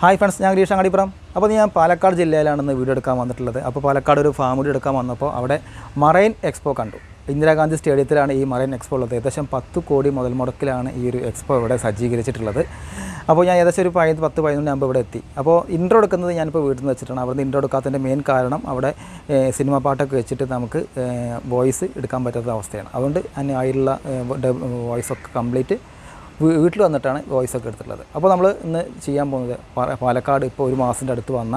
Hi friends ഞാൻ ഗിരീഷ് അങ്ങാടിപ്പുറം. അപ്പോൾ ഞാൻ പാലക്കാട് ജില്ലയിലാണ് ഇന്ന് വീഡിയോ എടുക്കാൻ വന്നിട്ടുള്ളത്. അപ്പോൾ പാലക്കാട് ഒരു ഫാം വീഡിയോ എടുക്കാൻ വന്നപ്പോൾ അവിടെ മറൈൻ എക്സ്പോ കണ്ടു. ഇന്ദിരാഗാന്ധി സ്റ്റേഡിയത്തിലാണ് ഈ മറൈൻ എക്സ്പോ ഉള്ളത്. ഏകദേശം പത്ത് കോടി മുതൽ മുടക്കിലാണ് ഈ ഒരു എക്സ്പോ ഇവിടെ സജ്ജീകരിച്ചിട്ടുള്ളത്. അപ്പോൾ ഞാൻ ഏകദേശം ഒരു പതിനൊന്ന് പത്ത് പതിനൊന്ന് ആകുമ്പോൾ ഇവിടെ എത്തി. അപ്പോൾ ഇൻട്രോ എടുക്കുന്നത് ഞാനിപ്പോൾ വീട്ടിൽ നിന്ന് വെച്ചിട്ടാണ്. അവിടുന്ന് ഇൻട്രോ എടുക്കാത്തതിന്റെ മെയിൻ കാരണം അവിടെ സിനിമ പാട്ടൊക്കെ വെച്ചിട്ട് നമുക്ക് വോയിസ് എടുക്കാൻ പറ്റാത്ത അവസ്ഥയാണ്. അതുകൊണ്ട് അതിന് അതിലുള്ള വോയിസ് ഒക്കെ കംപ്ലീറ്റ് വീട്ടിൽ വന്നിട്ടാണ് വോയിസ് ഒക്കെ എടുത്തിട്ടുള്ളത്. അപ്പോൾ നമ്മൾ ഇന്ന് ചെയ്യാൻ പോകുന്നത് പാലക്കാട് ഇപ്പോൾ ഒരു മാസത്തിന്റെ അടുത്ത് വന്ന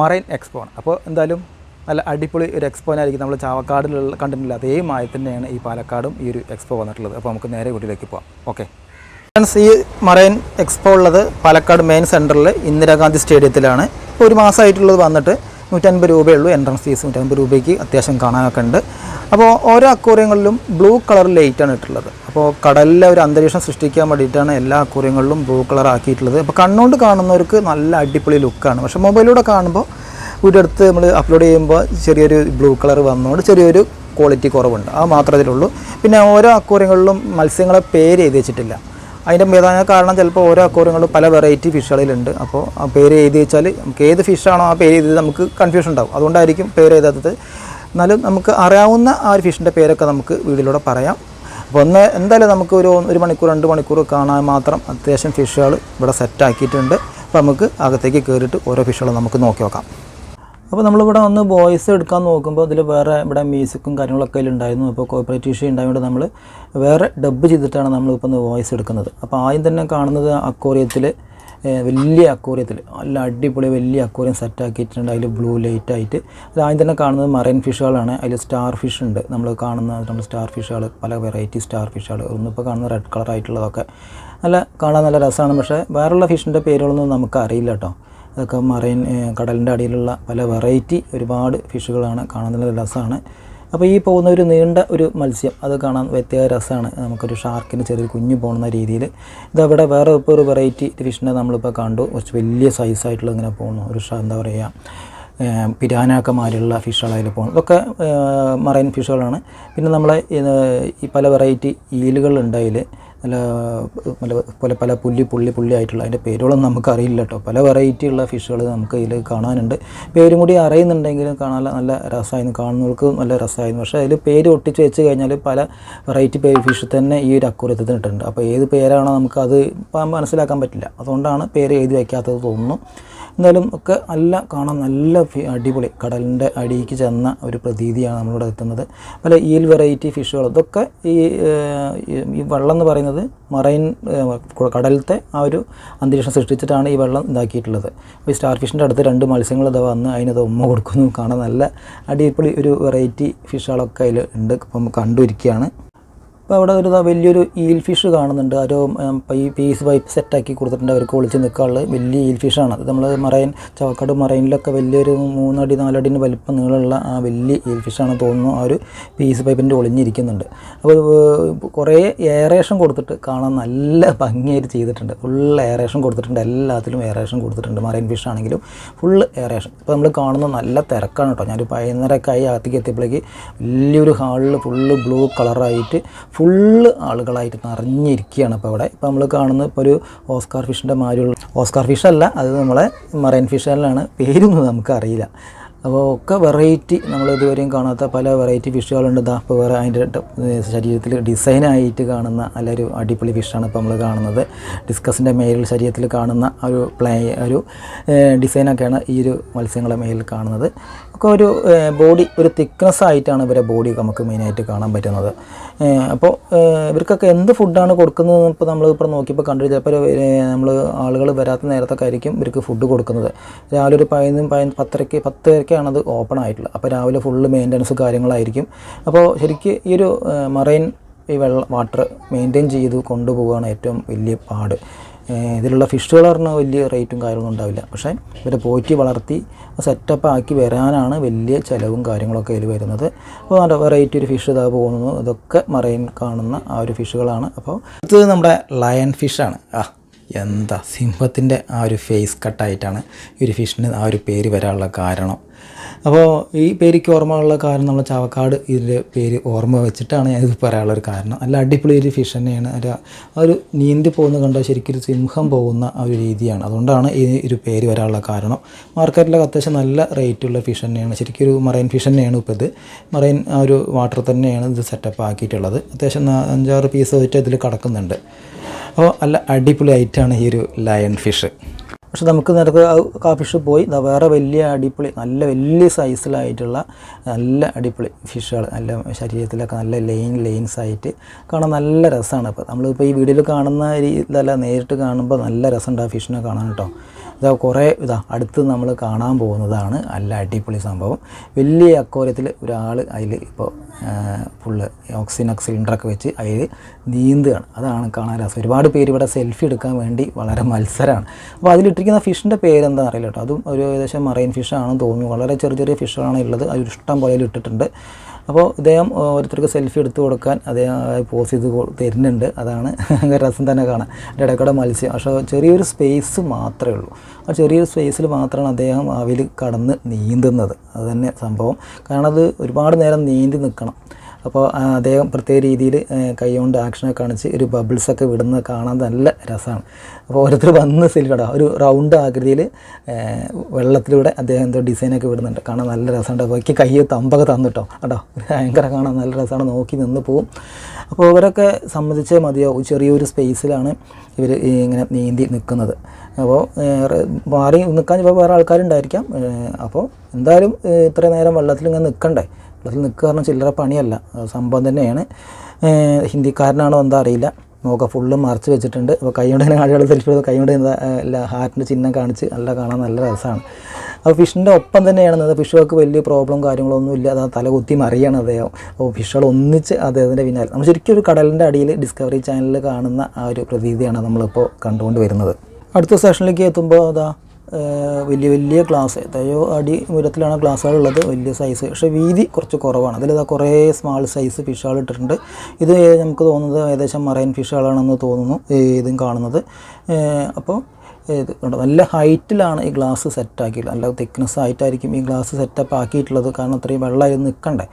മറൈൻ എക്സ്പോ ആണ് അപ്പോൾ എന്തായാലും നല്ല അടിപൊളി ഒരു എക്സ്പോ എക്സ്പോനായിരിക്കും നമ്മൾ ചാവക്കാടിലുള്ള കണ്ടിട്ടില്ല അതേ മായി തന്നെയാണ് ഈ പാലക്കാടും ഈ ഒരു എക്സ്പോ വന്നിട്ടുള്ളത്. അപ്പോൾ നമുക്ക് നേരെ വീട്ടിലേക്ക് പോകാം ഓക്കെ. ഫ്രണ്ട്സ് ഈ മറൈൻ എക്സ്പോ ഉള്ളത് പാലക്കാട് മെയിൻ സെന്ററിൽ ഇന്ദിരാഗാന്ധി സ്റ്റേഡിയത്തിലാണ്. ഒരു മാസമായിട്ടുള്ളത് വന്നിട്ട് നൂറ്റൻപത് രൂപയുള്ളൂ എൻട്രൻസ് ഫീസ് നൂറ്റൻപത് രൂപയ്ക്ക് അത്യാവശ്യം കാണാനൊക്കെ ഉണ്ട്. അപ്പോൾ ഓരോ അക്വേറിയങ്ങളിലും ബ്ലൂ കളർ ലൈറ്റാണ് ഇട്ടുള്ളത്. അപ്പോൾ കടലിലെ ഒരു അന്തരീക്ഷം സൃഷ്ടിക്കാൻ വേണ്ടിയിട്ടാണ് എല്ലാ അക്വേറിയങ്ങളിലും ബ്ലൂ കളർ ആക്കിയിട്ടുള്ളത്. അപ്പോൾ കണ്ണുകൊണ്ട് കാണുന്നവർക്ക് നല്ല അടിപൊളി ലുക്കാണ് പക്ഷേ മൊബൈലിലൂടെ കാണുമ്പോൾ വീഡിയോ എടുത്ത് നമ്മൾ അപ്ലോഡ് ചെയ്യുമ്പോൾ ചെറിയൊരു ബ്ലൂ കളർ വന്നുകൊണ്ട് ചെറിയൊരു ക്വാളിറ്റി കുറവുണ്ട്. അത് മാത്രമേ ഇതിലുള്ളൂ. പിന്നെ ഓരോ അക്വേറിയങ്ങളിലും മത്സ്യങ്ങളെ പേര് എഴുതി വെച്ചിട്ടില്ല. അതിന്റെ പ്രധാന കാരണം ചിലപ്പോൾ ഓരോ അക്വേറിയങ്ങളും പല വെറൈറ്റി ഫിഷുകളിലുണ്ട് അപ്പോൾ ആ പേര് എഴുതി വെച്ചാൽ നമുക്ക് ഏത് ഫിഷാണോ ആ പേര് എഴുതിയത് നമുക്ക് കൺഫ്യൂഷൻ ഉണ്ടാവും. അതുകൊണ്ടായിരിക്കും പേര് എഴുതാത്തത്. എന്നാലും നമുക്ക് അറിയാവുന്ന ആ ഒരു ഫിഷിന്റെ പേരൊക്കെ നമുക്ക് വീഡിയോയിലൂടെ പറയാം. അപ്പോൾ ഒന്ന് എന്തായാലും നമുക്ക് ഒരു ഒരു മണിക്കൂർ രണ്ട് മണിക്കൂർ കാണാൻ മാത്രം അത്യാവശ്യം ഫിഷുകൾ ഇവിടെ സെറ്റാക്കിയിട്ടുണ്ട് അപ്പോൾ നമുക്ക് അകത്തേക്ക് കയറിയിട്ട് ഓരോ ഫിഷുകളും നമുക്ക് നോക്കി നോക്കാം. അപ്പോൾ നമ്മളിവിടെ വന്ന് വോയിസ് എടുക്കാൻ നോക്കുമ്പോൾ ഇതിൽ വേറെ ഇവിടെ മ്യൂസിക്കും കാര്യങ്ങളൊക്കെ ഉണ്ടായിരുന്നു. അപ്പോൾ കോപ്പറേറ്റീവ് ഇഷ്യൂ ഉണ്ടായതുകൊണ്ട് നമ്മൾ വേറെ ഡബ്ബ് ചെയ്തിട്ടാണ് നമ്മളിപ്പോൾ ഒന്ന് വോയിസ് എടുക്കുന്നത്. അപ്പോൾ ആദ്യം തന്നെ കാണുന്നത് അക്കോറിയത്തിൽ വലിയ അക്വോറിയത്തിൽ നല്ല അടിപൊളി വലിയ അക്വോറിയം സെറ്റ് ആക്കിയിട്ടുണ്ട്. അതിൽ ബ്ലൂ ലൈറ്റ് ആയിട്ട്. അത് ആദ്യം തന്നെ കാണുന്നത് മറൈൻ ഫിഷുകളാണ് അതിൽ സ്റ്റാർ ഫിഷ് ഉണ്ട്. നമ്മൾ കാണുന്ന നമ്മൾ സ്റ്റാർ ഫിഷുകൾ പല വെറൈറ്റി സ്റ്റാർ ഫിഷുകൾ ഒന്നിപ്പോൾ കാണുന്ന റെഡ് കളർ ആയിട്ടുള്ളതൊക്കെ നല്ല കാണാൻ നല്ല രസമാണ് പക്ഷേ വേറെയുള്ള ഫിഷിന്റെ പേരുകളൊന്നും നമുക്ക് അറിയില്ല കേട്ടോ അതൊക്കെ മറൈൻ കടലിന്റെ അടിയിലുള്ള പല വെറൈറ്റി ഒരുപാട് ഫിഷുകളാണ് കാണാൻ നല്ല രസമാണ്. അപ്പോൾ ഈ പോകുന്ന ഒരു നീണ്ട ഒരു മത്സ്യം അത് കാണാൻ പ്രത്യേക രസമാണ്. നമുക്കൊരു ഷാർക്കിന് ചെറിയ കുഞ്ഞു പോകുന്ന രീതിയിൽ. ഇതവിടെ വേറെ ഇപ്പോൾ ഒരു വെറൈറ്റി ഫിഷിനെ നമ്മളിപ്പോൾ കണ്ടു. കുറച്ച് വലിയ സൈസായിട്ടുള്ള ഇങ്ങനെ പോകുന്നു ഒരു എന്താ പറയുക പിരാനാക്കമാരുള്ള ഫിഷുകളതിൽ പോകുന്നു ഇതൊക്കെ മറൈൻ ഫിഷുകളാണ്. പിന്നെ നമ്മളെ ഈ പല വെറൈറ്റി ഈലുകളുണ്ട് അതിൽ. നല്ല പല പല പല പുല്ലി പുള്ളി പുള്ളി ആയിട്ടുള്ള അതിന്റെ പേരുകളൊന്നും നമുക്ക് അറിയില്ല കേട്ടോ. പല വെറൈറ്റി ഉള്ള ഫിഷുകൾ നമുക്ക് ഇതിൽ കാണാനുണ്ട്. പേരും കൂടി അറിയുന്നുണ്ടെങ്കിലും കാണാൻ നല്ല രസമായിരുന്നു. കാണുന്നവർക്ക് നല്ല രസമായിരുന്നു. പക്ഷേ അതിൽ പേര് ഒട്ടിച്ച് വെച്ച് കഴിഞ്ഞാൽ പല വെറൈറ്റി പേര് ഫിഷ് തന്നെ ഈ ഒരു അക്കൂരത്തിൽ ഇട്ടിട്ടുണ്ട് അപ്പോൾ ഏത് പേരാണോ നമുക്കത് അത് മനസ്സിലാക്കാൻ പറ്റില്ല. അതുകൊണ്ടാണ് പേര് എഴുതി വയ്ക്കാത്തത് തോന്നുന്നു. എന്തായാലും ഒക്കെ നല്ല കാണാൻ നല്ല അടിപൊളി. കടലിന്റെ അടിയിലേക്ക് ചെന്ന ഒരു പ്രതീതിയാണ് നമ്മളിവിടെ എത്തുന്നത്. പല ഈൽ വെറൈറ്റി ഫിഷുകൾ. ഇതൊക്കെ ഈ ഈ- വെള്ളം എന്ന് പറയുന്നത് മറൈൻ കടലത്തെ ആ ഒരു അന്തരീക്ഷം സൃഷ്ടിച്ചിട്ടാണ് ഈ വെള്ളം ഇതാക്കിയിട്ടുള്ളത്. ഈ സ്റ്റാർ ഫിഷിന്റെ അടുത്ത് രണ്ട് മത്സ്യങ്ങൾ ഇതാ വന്ന് അതിനത് ഉമ്മ കൊടുക്കുന്നു. കാണാൻ നല്ല അടിപൊളി ഒരു വെറൈറ്റി ഫിഷുകളൊക്കെ അതിൽ ഉണ്ട്. ഇപ്പം കണ്ടുവരിക്കുകയാണ് അപ്പോൾ അവിടെ ഒരു വലിയൊരു ഈൽ ഫിഷ് കാണുന്നുണ്ട്. ആരോ പീസ് പൈപ്പ് സെറ്റാക്കി കൊടുത്തിട്ടുണ്ട് അവർക്ക് ഒളിച്ച് നിൽക്കാനുള്ള വലിയ ഈൽ ഫിഷാണ് അത് നമ്മൾ മറൈൻ ചവക്കാട് മറൈനിലൊക്കെ വലിയൊരു മൂന്നടി നാലടിന് വലിപ്പം നീളമുള്ള ആ വലിയ ഈൽ ഫിഷാണ് തോന്നുന്നു. ആ ഒരു പീസ് പൈപ്പിന്റെ ഒളിഞ്ഞിരിക്കുന്നുണ്ട്. അപ്പോൾ കുറേ എയറേഷൻ കൊടുത്തിട്ട് കാണാൻ നല്ല ഭംഗിയായിട്ട് ചെയ്തിട്ടുണ്ട്. ഫുൾ എയറേഷൻ കൊടുത്തിട്ടുണ്ട്. എല്ലാത്തിലും എയറേഷൻ കൊടുത്തിട്ടുണ്ട് മറൈൻ ഫിഷ് ആണെങ്കിലും. ഫുൾ എയറേഷൻ ഇപ്പോൾ നമ്മൾ കാണുന്ന നല്ല തിരക്കാണ് കേട്ടോ. ഞാനൊരു പതിനൊന്നരക്കായി അകത്തേക്ക് എത്തിയപ്പോഴേക്ക് വലിയൊരു ഹാളിൽ ഫുള്ള് ബ്ലൂ കളറായിട്ട് ഫുള്ള് ആളുകളായിട്ട് നിറഞ്ഞിരിക്കുകയാണ് ഇപ്പോൾ അവിടെ. ഇപ്പോൾ നമ്മൾ കാണുന്ന ഇപ്പോൾ ഒരു ഓസ്കാർ ഫിഷിന്റെ മാതിരിയുള്ള ഓസ്കാർ ഫിഷ് അല്ല അത് നമ്മളെ മറൈൻ ഫിഷാണ് പേരൊന്നും നമുക്കറിയില്ല അപ്പോൾ ഒക്കെ വെറൈറ്റി നമ്മൾ ഇതുവരെയും കാണാത്ത പല വെറൈറ്റി ഫിഷുകളുണ്ട്. ഇതാ ഇപ്പോൾ വേറെ അതിന്റെ ശരീരത്തിൽ ഡിസൈനായിട്ട് കാണുന്ന നല്ലൊരു അടിപൊളി ഫിഷാണ് ഇപ്പോൾ നമ്മൾ കാണുന്നത്. ഡിസ്കസിന്റെ മേലിൽ ശരീരത്തിൽ കാണുന്ന ഒരു പ്ലേ ഒരു ഡിസൈനൊക്കെയാണ് ഈ ഒരു മത്സ്യങ്ങളെ മേലിൽ കാണുന്നത്. ഒക്കെ ഒരു ബോഡി ഒരു തിക്നെസ് ആയിട്ടാണ് ഇവരെ ബോഡി നമുക്ക് മെയിനായിട്ട് കാണാൻ പറ്റുന്നത്. അപ്പോൾ ഇവർക്കൊക്കെ എന്ത് ഫുഡാണ് കൊടുക്കുന്നത് ഇപ്പോൾ നമ്മൾ ഇപ്പോൾ നോക്കിയപ്പോൾ കണ്ടു ചിലപ്പോൾ നമ്മൾ ആളുകൾ വരാത്ത നേരത്തൊക്കെ ആയിരിക്കും ഇവർക്ക് ഫുഡ് കൊടുക്കുന്നത്. രാവിലെ ഒരു പതിനൊന്നും പതിനൊന്ന് പത്തരയ്ക്ക് പത്തരയ്ക്കാണ് അത് ഓപ്പൺ ആയിട്ടുള്ളത്. അപ്പോൾ രാവിലെ ഫുള്ള് മെയിന്റനൻസ് കാര്യങ്ങളായിരിക്കും. അപ്പോൾ ശരിക്കും ഈ ഒരു മറൈൻ ഈ വെള്ളം വാട്ടർ മെയിന്റെയിൻ ചെയ്ത് കൊണ്ടുപോവുകയാണ് ഏറ്റവും വലിയ പാട്. ഇതിലുള്ള ഫിഷുകൾ പറഞ്ഞാൽ വലിയ റേറ്റും കാര്യങ്ങളും ഉണ്ടാവില്ല. പക്ഷേ ഇവരെ പോറ്റി വളർത്തി സെറ്റപ്പ് ആക്കി വരാനാണ് വലിയ ചിലവും കാര്യങ്ങളൊക്കെ ഇതിൽ വരുന്നത്. അപ്പോൾ നല്ല വെറൈറ്റി ഒരു ഫിഷ് ഇതാ പോകുന്നു. ഇതൊക്കെ മറൈൻ കാണുന്ന ആ ഒരു ഫിഷുകളാണ്. അപ്പോൾ അടുത്തത് നമ്മുടെ ലയൺ ഫിഷാണ് ആ എന്താ സിംഹത്തിന്റെ ആ ഒരു ഫേസ് കട്ടായിട്ടാണ് ഈ ഒരു ഫിഷിന് ആ ഒരു പേര് വരാനുള്ള കാരണം. അപ്പോൾ ഈ പേരിക്ക് ഓർമ്മയുള്ള കാരണം നമ്മൾ ചാവക്കാട് ഇതിന്റെ പേര് ഓർമ്മ വെച്ചിട്ടാണ് ഞാനിത് പറയാനുള്ള ഒരു കാരണം. നല്ല അടിപൊളി ഒരു ഫിഷ് തന്നെയാണ്. ഒരു ഒരു നീന്തി പോകുന്ന കണ്ടാൽ ശരിക്കും ഒരു സിംഹം പോകുന്ന ആ ഒരു രീതിയാണ്. അതുകൊണ്ടാണ് ഈ ഒരു പേര് വരാനുള്ള കാരണം. മാർക്കറ്റിലൊക്കെ അത്യാവശ്യം നല്ല റേറ്റുള്ള ഫിഷ് തന്നെയാണ്. ശരിക്കും ഒരു മറൈൻ ഫിഷ് തന്നെയാണ് ഇപ്പോൾ ഇത്. മറൈൻ ആ ഒരു വാട്ടർ തന്നെയാണ് ഇത് സെറ്റപ്പ് ആക്കിയിട്ടുള്ളത്. അത്യാവശ്യം അഞ്ചാറ് പീസ് വെച്ചിട്ട് ഇതിൽ കിടക്കുന്നുണ്ട്. അപ്പോൾ നല്ല അടിപൊളി ആയിട്ടാണ് ഈ ഒരു ലയൺ ഫിഷ് പക്ഷെ നമുക്ക് നേരത്തെ ആ ഫിഷ് പോയി. വേറെ വലിയ അടിപൊളി നല്ല വലിയ സൈസിലായിട്ടുള്ള നല്ല അടിപൊളി ഫിഷുകൾ നല്ല ശരീരത്തിലൊക്കെ നല്ല ലൈൻ ലൈൻസ് ആയിട്ട് കാണാൻ നല്ല രസമാണ്. അപ്പോൾ നമ്മളിപ്പോൾ ഈ വീഡിയോയിൽ കാണുന്ന ഇതല്ല നേരിട്ട് കാണുമ്പോൾ നല്ല രസമുണ്ട് ആ ഫിഷിനെ കാണാൻ കേട്ടോ. ഇതാ കുറേ ഇതാ അടുത്ത് നമ്മൾ കാണാൻ പോകുന്നതാണ്. നല്ല അടിപൊളി സംഭവം. വലിയ അക്കോരത്തിൽ ഒരാൾ അതിൽ ഇപ്പോൾ ഫുള്ള് ഓക്സിജൻ സിലിണ്ടറൊക്കെ വെച്ച് അതിൽ നീന്തുകയാണ്. അതാണ് കാണാൻ രസം. ഒരുപാട് പേര് ഇവിടെ സെൽഫി എടുക്കാൻ വേണ്ടി വളരെ മത്സരമാണ് അപ്പോൾ അതിലിട്ടിരിക്കുന്ന ഫിഷിന്റെ പേരെന്താ അറിയില്ല കേട്ടോ. അതും ഒരു ഏകദേശം മറൈൻ ഫിഷാണെന്ന് തോന്നുന്നു. വളരെ ചെറിയ ചെറിയ ഫിഷാണ് ഉള്ളത്. അതിഷ്ടം ഇഷ്ടം പോലെ ഇട്ടിട്ടുണ്ട്. അപ്പോൾ ഇദ്ദേഹം ഓരോരുത്തർക്ക് സെൽഫി എടുത്ത് കൊടുക്കാൻ അദ്ദേഹം പോസ് ചെയ്ത് തരുന്നുണ്ട്. അതാണ് രസം തന്നെ കാണാൻ. ഇടയ്ക്കൂടെ മത്സ്യം. പക്ഷേ ചെറിയൊരു സ്പേസ് മാത്രമേ ഉള്ളൂ. ആ ചെറിയൊരു സ്പേസിൽ മാത്രമാണ് അദ്ദേഹം അവയിൽ കടന്ന് നീന്തുന്നത്. അത് തന്നെ സംഭവം. കാരണം അത് ഒരുപാട് നേരം നീന്തി നിൽക്കണം. അപ്പോൾ അദ്ദേഹം പ്രത്യേക രീതിയിൽ കൈകൊണ്ട് ആക്ഷനൊക്കെ കാണിച്ച് ഒരു ബബിൾസൊക്കെ വിടുന്നത് കാണാൻ നല്ല രസമാണ്. അപ്പോൾ ഓരോരുത്തർ വന്ന് സെൽഫിടാ ഒരു റൗണ്ട് ആകൃതിയിൽ വെള്ളത്തിലൂടെ അദ്ദേഹം എന്തോ ഡിസൈനൊക്കെ വിടുന്നുണ്ട്. കാണാൻ നല്ല രസമുണ്ട്. അപ്പോൾ എനിക്ക് കൈ തമ്പൊക്കെ തന്നിട്ടോ. കേട്ടോ. ഭയങ്കര കാണാൻ നല്ല രസമാണ്. നോക്കി നിന്ന് പോവും. അപ്പോൾ ഇവരൊക്കെ സംബന്ധിച്ചേ മതിയാവും. ചെറിയൊരു സ്പേസിലാണ് ഇവർ ഇങ്ങനെ നീന്തി നിൽക്കുന്നത്. അപ്പോൾ മാറി നിൽക്കാൻ ഇപ്പോൾ വേറെ ആൾക്കാരുണ്ടായിരിക്കാം. അപ്പോൾ എന്തായാലും ഇത്രയും ഇത്ര നേരം വെള്ളത്തിൽ ഇങ്ങനെ നിൽക്കണ്ടേ? വെള്ളത്തിൽ നിൽക്കുക പറഞ്ഞാൽ ചില്ലറ പണിയല്ല. സംഭവം തന്നെയാണ്. ഹിന്ദിക്കാരനാണോ എന്താ അറിയില്ല. മുഖം ഫുള്ള് മറച്ച് വെച്ചിട്ടുണ്ട്. അപ്പോൾ കൈകൊണ്ട് തന്നെ ആളുകൾ സെൽഫി കൈകൊണ്ട് എന്താ ഹാർട്ടിന്റെ ചിഹ്നം കാണിച്ച് നല്ല കാണാൻ നല്ല രസമാണ്. അപ്പോൾ ഫിഷിന്റെ ഒപ്പം തന്നെയാണ് ഫിഷുകൾക്ക് വലിയ പ്രോബ്ലം കാര്യങ്ങളൊന്നും ഇല്ല. അത് തല കുത്തി മറിയാണ് അദ്ദേഹം. അപ്പോൾ ഫിഷുകൾ ഒന്നിച്ച് അദ്ദേഹത്തിന്റെ പിന്നാലെ. നമ്മൾ ശരിക്കും ഒരു കടലിന്റെ അടിയിൽ ഡിസ്കവറി ചാനലിൽ കാണുന്ന ആ ഒരു പ്രതീതിയാണ് നമ്മളിപ്പോൾ കണ്ടുകൊണ്ട് വരുന്നത്. അടുത്ത സെഷനിലേക്ക് എത്തുമ്പോൾ അതാ വലിയ വലിയ ക്ലാസ് എത്രയോ അടി ഉയരത്തിലാണ് ക്ലാസ്സുകളുള്ളത് വലിയ സൈസ് പക്ഷേ വീതി കുറച്ച് കുറവാണ്. അതിൽ അതാ കുറേ സ്മാൾ സൈസ് ഫിഷുകൾ ഇട്ടിട്ടുണ്ട്. ഇത് നമുക്ക് തോന്നുന്നത് ഏകദേശം മറൈൻ ഫിഷുകളാണെന്ന് തോന്നുന്നു ഇതും കാണുന്നത്. അപ്പോൾ ഇത് നല്ല ഹൈറ്റിലാണ് ഈ ഗ്ലാസ് സെറ്റാക്കിയിട്ടുള്ളത് നല്ല തിക്നെസ് ആയിട്ടായിരിക്കും ഈ ഗ്ലാസ് സെറ്റപ്പ് ആക്കിയിട്ടുള്ളത്. കാരണം അത്രയും വെള്ളമായി നിൽക്കണ്ടേ.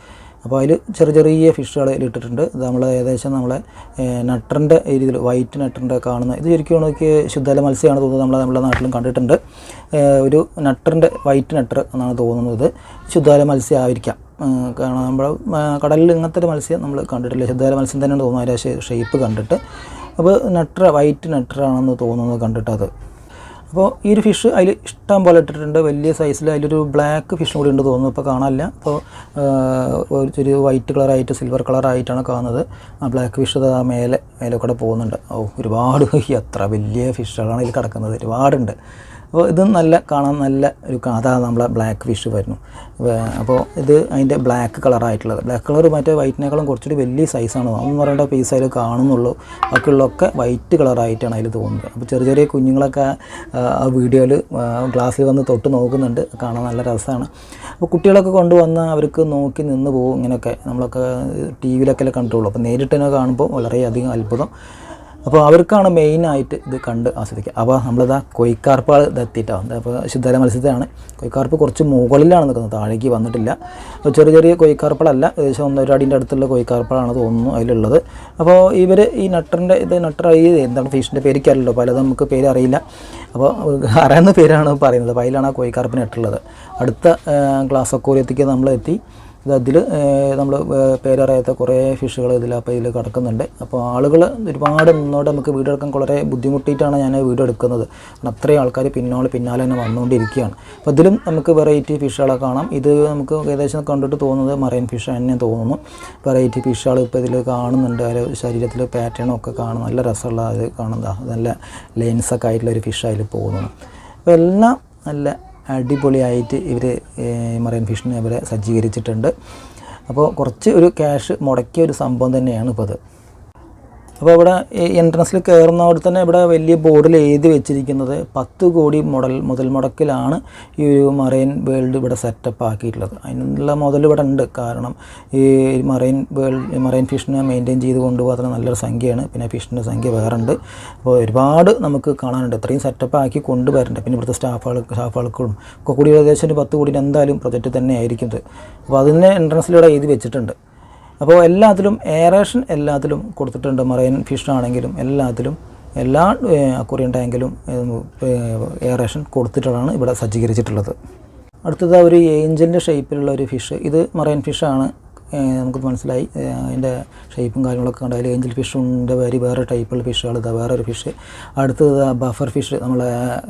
അപ്പോൾ അതിൽ ചെറിയ ചെറിയ ഫിഷുകൾ ഇട്ടിട്ടുണ്ട്. നമ്മൾ ഏകദേശം നമ്മളെ നട്ടറിന്റെ രീതിയിൽ വൈറ്റ് നട്ടറിന്റെ കാണുന്ന ഇത് ശരിക്കും നോക്കി ശുദ്ധല മത്സ്യമാണ് തോന്നുന്നത് നമ്മളെ നമ്മുടെ നാട്ടിലും കണ്ടിട്ടുണ്ട്. ഒരു നട്ടറിന്റെ വൈറ്റ് നട്ടർ എന്നാണ് തോന്നുന്നത് ശുദ്ധാല മത്സ്യം ആയിരിക്കാം. കാരണം നമ്മൾ കടലിൽ ഇങ്ങനത്തെ ഒരു മത്സ്യം നമ്മൾ കണ്ടിട്ടില്ല. ശുദ്ധാല മത്സ്യം തന്നെയാണ് തോന്നുന്നത്. അതിന്റെ ഷേപ്പ് കണ്ടിട്ട്. അപ്പോൾ നട്ടർ വൈറ്റ് നട്ടറാണെന്ന് തോന്നുന്നത് കണ്ടിട്ടത് അപ്പോൾ ഈ ഒരു ഫിഷ് അതിൽ ഇഷ്ടം പോലെ ഇട്ടിട്ടുണ്ട്. വലിയ സൈസിൽ അതിലൊരു ബ്ലാക്ക് ഫിഷ് കൂടി ഉണ്ട് തോന്നുന്നു. ഇപ്പോൾ കാണാനില്ല. അപ്പോൾ ഒരു വൈറ്റ് കളറായിട്ട് സിൽവർ കളറായിട്ടാണ് കാണുന്നത്. ആ ബ്ലാക്ക് ഫിഷ് ആ മേലെ മേലെ കൂടെ പോകുന്നുണ്ട്. ഓ ഒരുപാട് എത്ര വലിയ ഫിഷുകളാണ് ഇതിൽ കിടക്കുന്നത്. ഒരുപാടുണ്ട്. അപ്പോൾ ഇത് നല്ല കാണാൻ നല്ല ഒരു അതാ നമ്മളെ ബ്ലാക്ക് ഫിഷ് വരുന്നു. അപ്പോൾ ഇത് അതിന്റെ ബ്ലാക്ക് കളറായിട്ടുള്ളത് ബ്ലാക്ക് കളർ മറ്റേ വൈറ്റിനേക്കാളും കുറച്ചൊരു വലിയ സൈസാണ് അതെന്ന് പറയേണ്ട പീസ് അതിൽ കാണുന്നുള്ളൂ. ബാക്കിയുള്ളതൊക്കെ വൈറ്റ് കളറായിട്ടാണ് അതിൽ തോന്നുന്നത്. അപ്പോൾ ചെറിയ ചെറിയ കുഞ്ഞുങ്ങളൊക്കെ ആ, വീഡിയോയിൽ ഗ്ലാസ്സിൽ വന്ന് തൊട്ട് നോക്കുന്നുണ്ട്. കാണാൻ നല്ല രസമാണ് അപ്പോൾ കുട്ടികളൊക്കെ കൊണ്ടുവന്ന് അവർക്ക് നോക്കി നിന്ന് പോകും ഇങ്ങനെയൊക്കെ നമ്മളൊക്കെ ടി വിയിലൊക്കെ കണ്ടുള്ളൂ അപ്പോൾ നേരിട്ട് തന്നെ കാണുമ്പോൾ വളരെയധികം അത്ഭുതം. അപ്പോൾ അവർക്കാണ് മെയിനായിട്ട് ഇത് കണ്ട് ആസ്വദിക്കുക. അപ്പോൾ നമ്മളിതാ കൊയ്ക്കാർപ്പാൾ ഇതെത്തിയിട്ടാണ് അപ്പോൾ ശുദ്ധല മത്സ്യത്തിലാണ് കൊയ്ക്കാർപ്പ് കുറച്ച് മുകളിലാണ് നിൽക്കുന്നത്. താഴേക്ക് വന്നിട്ടില്ല. അപ്പോൾ ചെറിയ ചെറിയ കൊയ്ക്കാർപ്പളല്ല ഏകദേശം ഒരു അടിന്റെ അടുത്തുള്ള കൊയ്ക്കാർപ്പളാണ് തോന്നുന്നു അതിലുള്ളത്. അപ്പോൾ ഇവർ ഈ നട്ടറിന്റെ ഇത് നട്ടർ എന്താണ് ഫിഷിന്റെ പേര് എനിക്കറിയില്ലോ പലതും നമുക്ക് പേര് അറിയില്ല അപ്പോൾ അറിയുന്ന പേരാണ് പറയുന്നത്. അപ്പോൾ അതിലാണ് ആ കൊയ്ക്കാർപ്പിന് ഇട്ടുള്ളത് അടുത്ത ഗ്ലാസ് അക്കോറിയത്തേക്ക് നമ്മൾ എത്തി ഇത് അതിൽ നമ്മൾ പേരറിയാത്ത കുറേ ഫിഷുകൾ ഇതിൽ അപ്പോൾ ഇതിൽ കിടക്കുന്നുണ്ട്. അപ്പോൾ ആളുകൾ ഒരുപാട് നിന്നോട് നമുക്ക് വീഡിയോ എടുക്കാൻ വളരെ ബുദ്ധിമുട്ടിയിട്ടാണ് ഞാൻ വീഡിയോ എടുക്കുന്നത്. കാരണം അത്രയും ആൾക്കാർ പിന്നോട് പിന്നാലെ തന്നെ വന്നുകൊണ്ടിരിക്കുകയാണ്. അപ്പോൾ ഇതിലും നമുക്ക് വെറൈറ്റി ഫിഷുകളെ കാണാം. ഇത് നമുക്ക് ഏകദേശം കണ്ടിട്ട് തോന്നുന്നത് മറൈൻ ഫിഷ് തന്നെ തോന്നുന്നു. വെറൈറ്റി ഫിഷുകൾ ഇപ്പോൾ ഇതിൽ കാണുന്നുണ്ട്. അതിൽ ശരീരത്തിൽ പാറ്റേണും ഒക്കെ കാണും. നല്ല രസമുള്ള അത് കാണുന്നതാണ്. നല്ല ലെൻസൊക്കെ ആയിട്ടുള്ള ഒരു ഫിഷ് അതിൽ പോകുന്നു. അപ്പോൾ എല്ലാം നല്ല അടിപൊളിയായിട്ട് ഇവർ മറൈൻ ഫിഷിനെ ഇവരെ സജ്ജീകരിച്ചിട്ടുണ്ട്. അപ്പോൾ കുറച്ച് ഒരു ക്യാഷ് മുടക്കിയ ഒരു സംഭവം തന്നെയാണ് ഇപ്പോൾ അത്. അപ്പോൾ ഇവിടെ എൻട്രൻസിൽ കയറുന്നവിടെ തന്നെ ഇവിടെ വലിയ ബോർഡിൽ എഴുതി വെച്ചിരിക്കുന്നത് പത്ത് കോടി മുതൽ മുതൽ മുടക്കിലാണ് ഈ ഒരു മറൈൻ വേൾഡ് ഇവിടെ സെറ്റപ്പ് ആക്കിയിട്ടുള്ളത്. അതിനുള്ള മുതൽ ഇവിടെ ഉണ്ട്. കാരണം ഈ മറൈൻ വേൾഡ് മറൈൻ ഫിഷിനെ മെയിന്റെയിൻ ചെയ്ത് കൊണ്ടുപോകാൻ തന്നെ നല്ലൊരു സംഖ്യയാണ്. പിന്നെ ഫിഷിന്റെ സംഖ്യ വേറെ ഉണ്ട് അപ്പോൾ ഒരുപാട് നമുക്ക് കാണാനുണ്ട്. ഇത്രയും സെറ്റപ്പ് ആക്കി കൊണ്ടുവരേണ്ടത് പിന്നെ ഇവിടുത്തെ സ്റ്റാഫുകൾ സ്റ്റാഫുകൾക്കും ഒക്കെ കൂടി ഏകദേശം ഒരു പത്ത് കോടി എന്തായാലും പ്രൊജക്റ്റ് തന്നെ ആയിരിക്കും അപ്പോൾ അതിന് എൻട്രൻസിലൂടെ എഴുതി വെച്ചിട്ടുണ്ട്. അപ്പോൾ എല്ലാത്തിലും എയറേഷൻ എല്ലാത്തിലും കൊടുത്തിട്ടുണ്ട്. മറൈൻ ഫിഷ് ആണെങ്കിലും എല്ലാത്തിലും എല്ലാ അക്വറിയം ടാങ്കിലും എയറേഷൻ കൊടുത്തിട്ടാണ് ഇവിടെ സജ്ജീകരിച്ചിട്ടുള്ളത്. അടുത്തത് ഒരു ഏഞ്ചലിന്റെ ഷേപ്പിലുള്ള ഒരു ഫിഷ് ഇത് മറൈൻ ഫിഷാണ് നമുക്ക് മനസ്സിലായി. അതിന്റെ ഷേപ്പും കാര്യങ്ങളൊക്കെ കണ്ട് അതിൽ ഏഞ്ചൽ ഫിഷിന്റെ വേറെ വേറെ ടൈപ്പുള്ള ഫിഷുകൾ ഇതാ വേറൊരു ഫിഷ് അടുത്തത് ബഫർ ഫിഷ് നമ്മൾ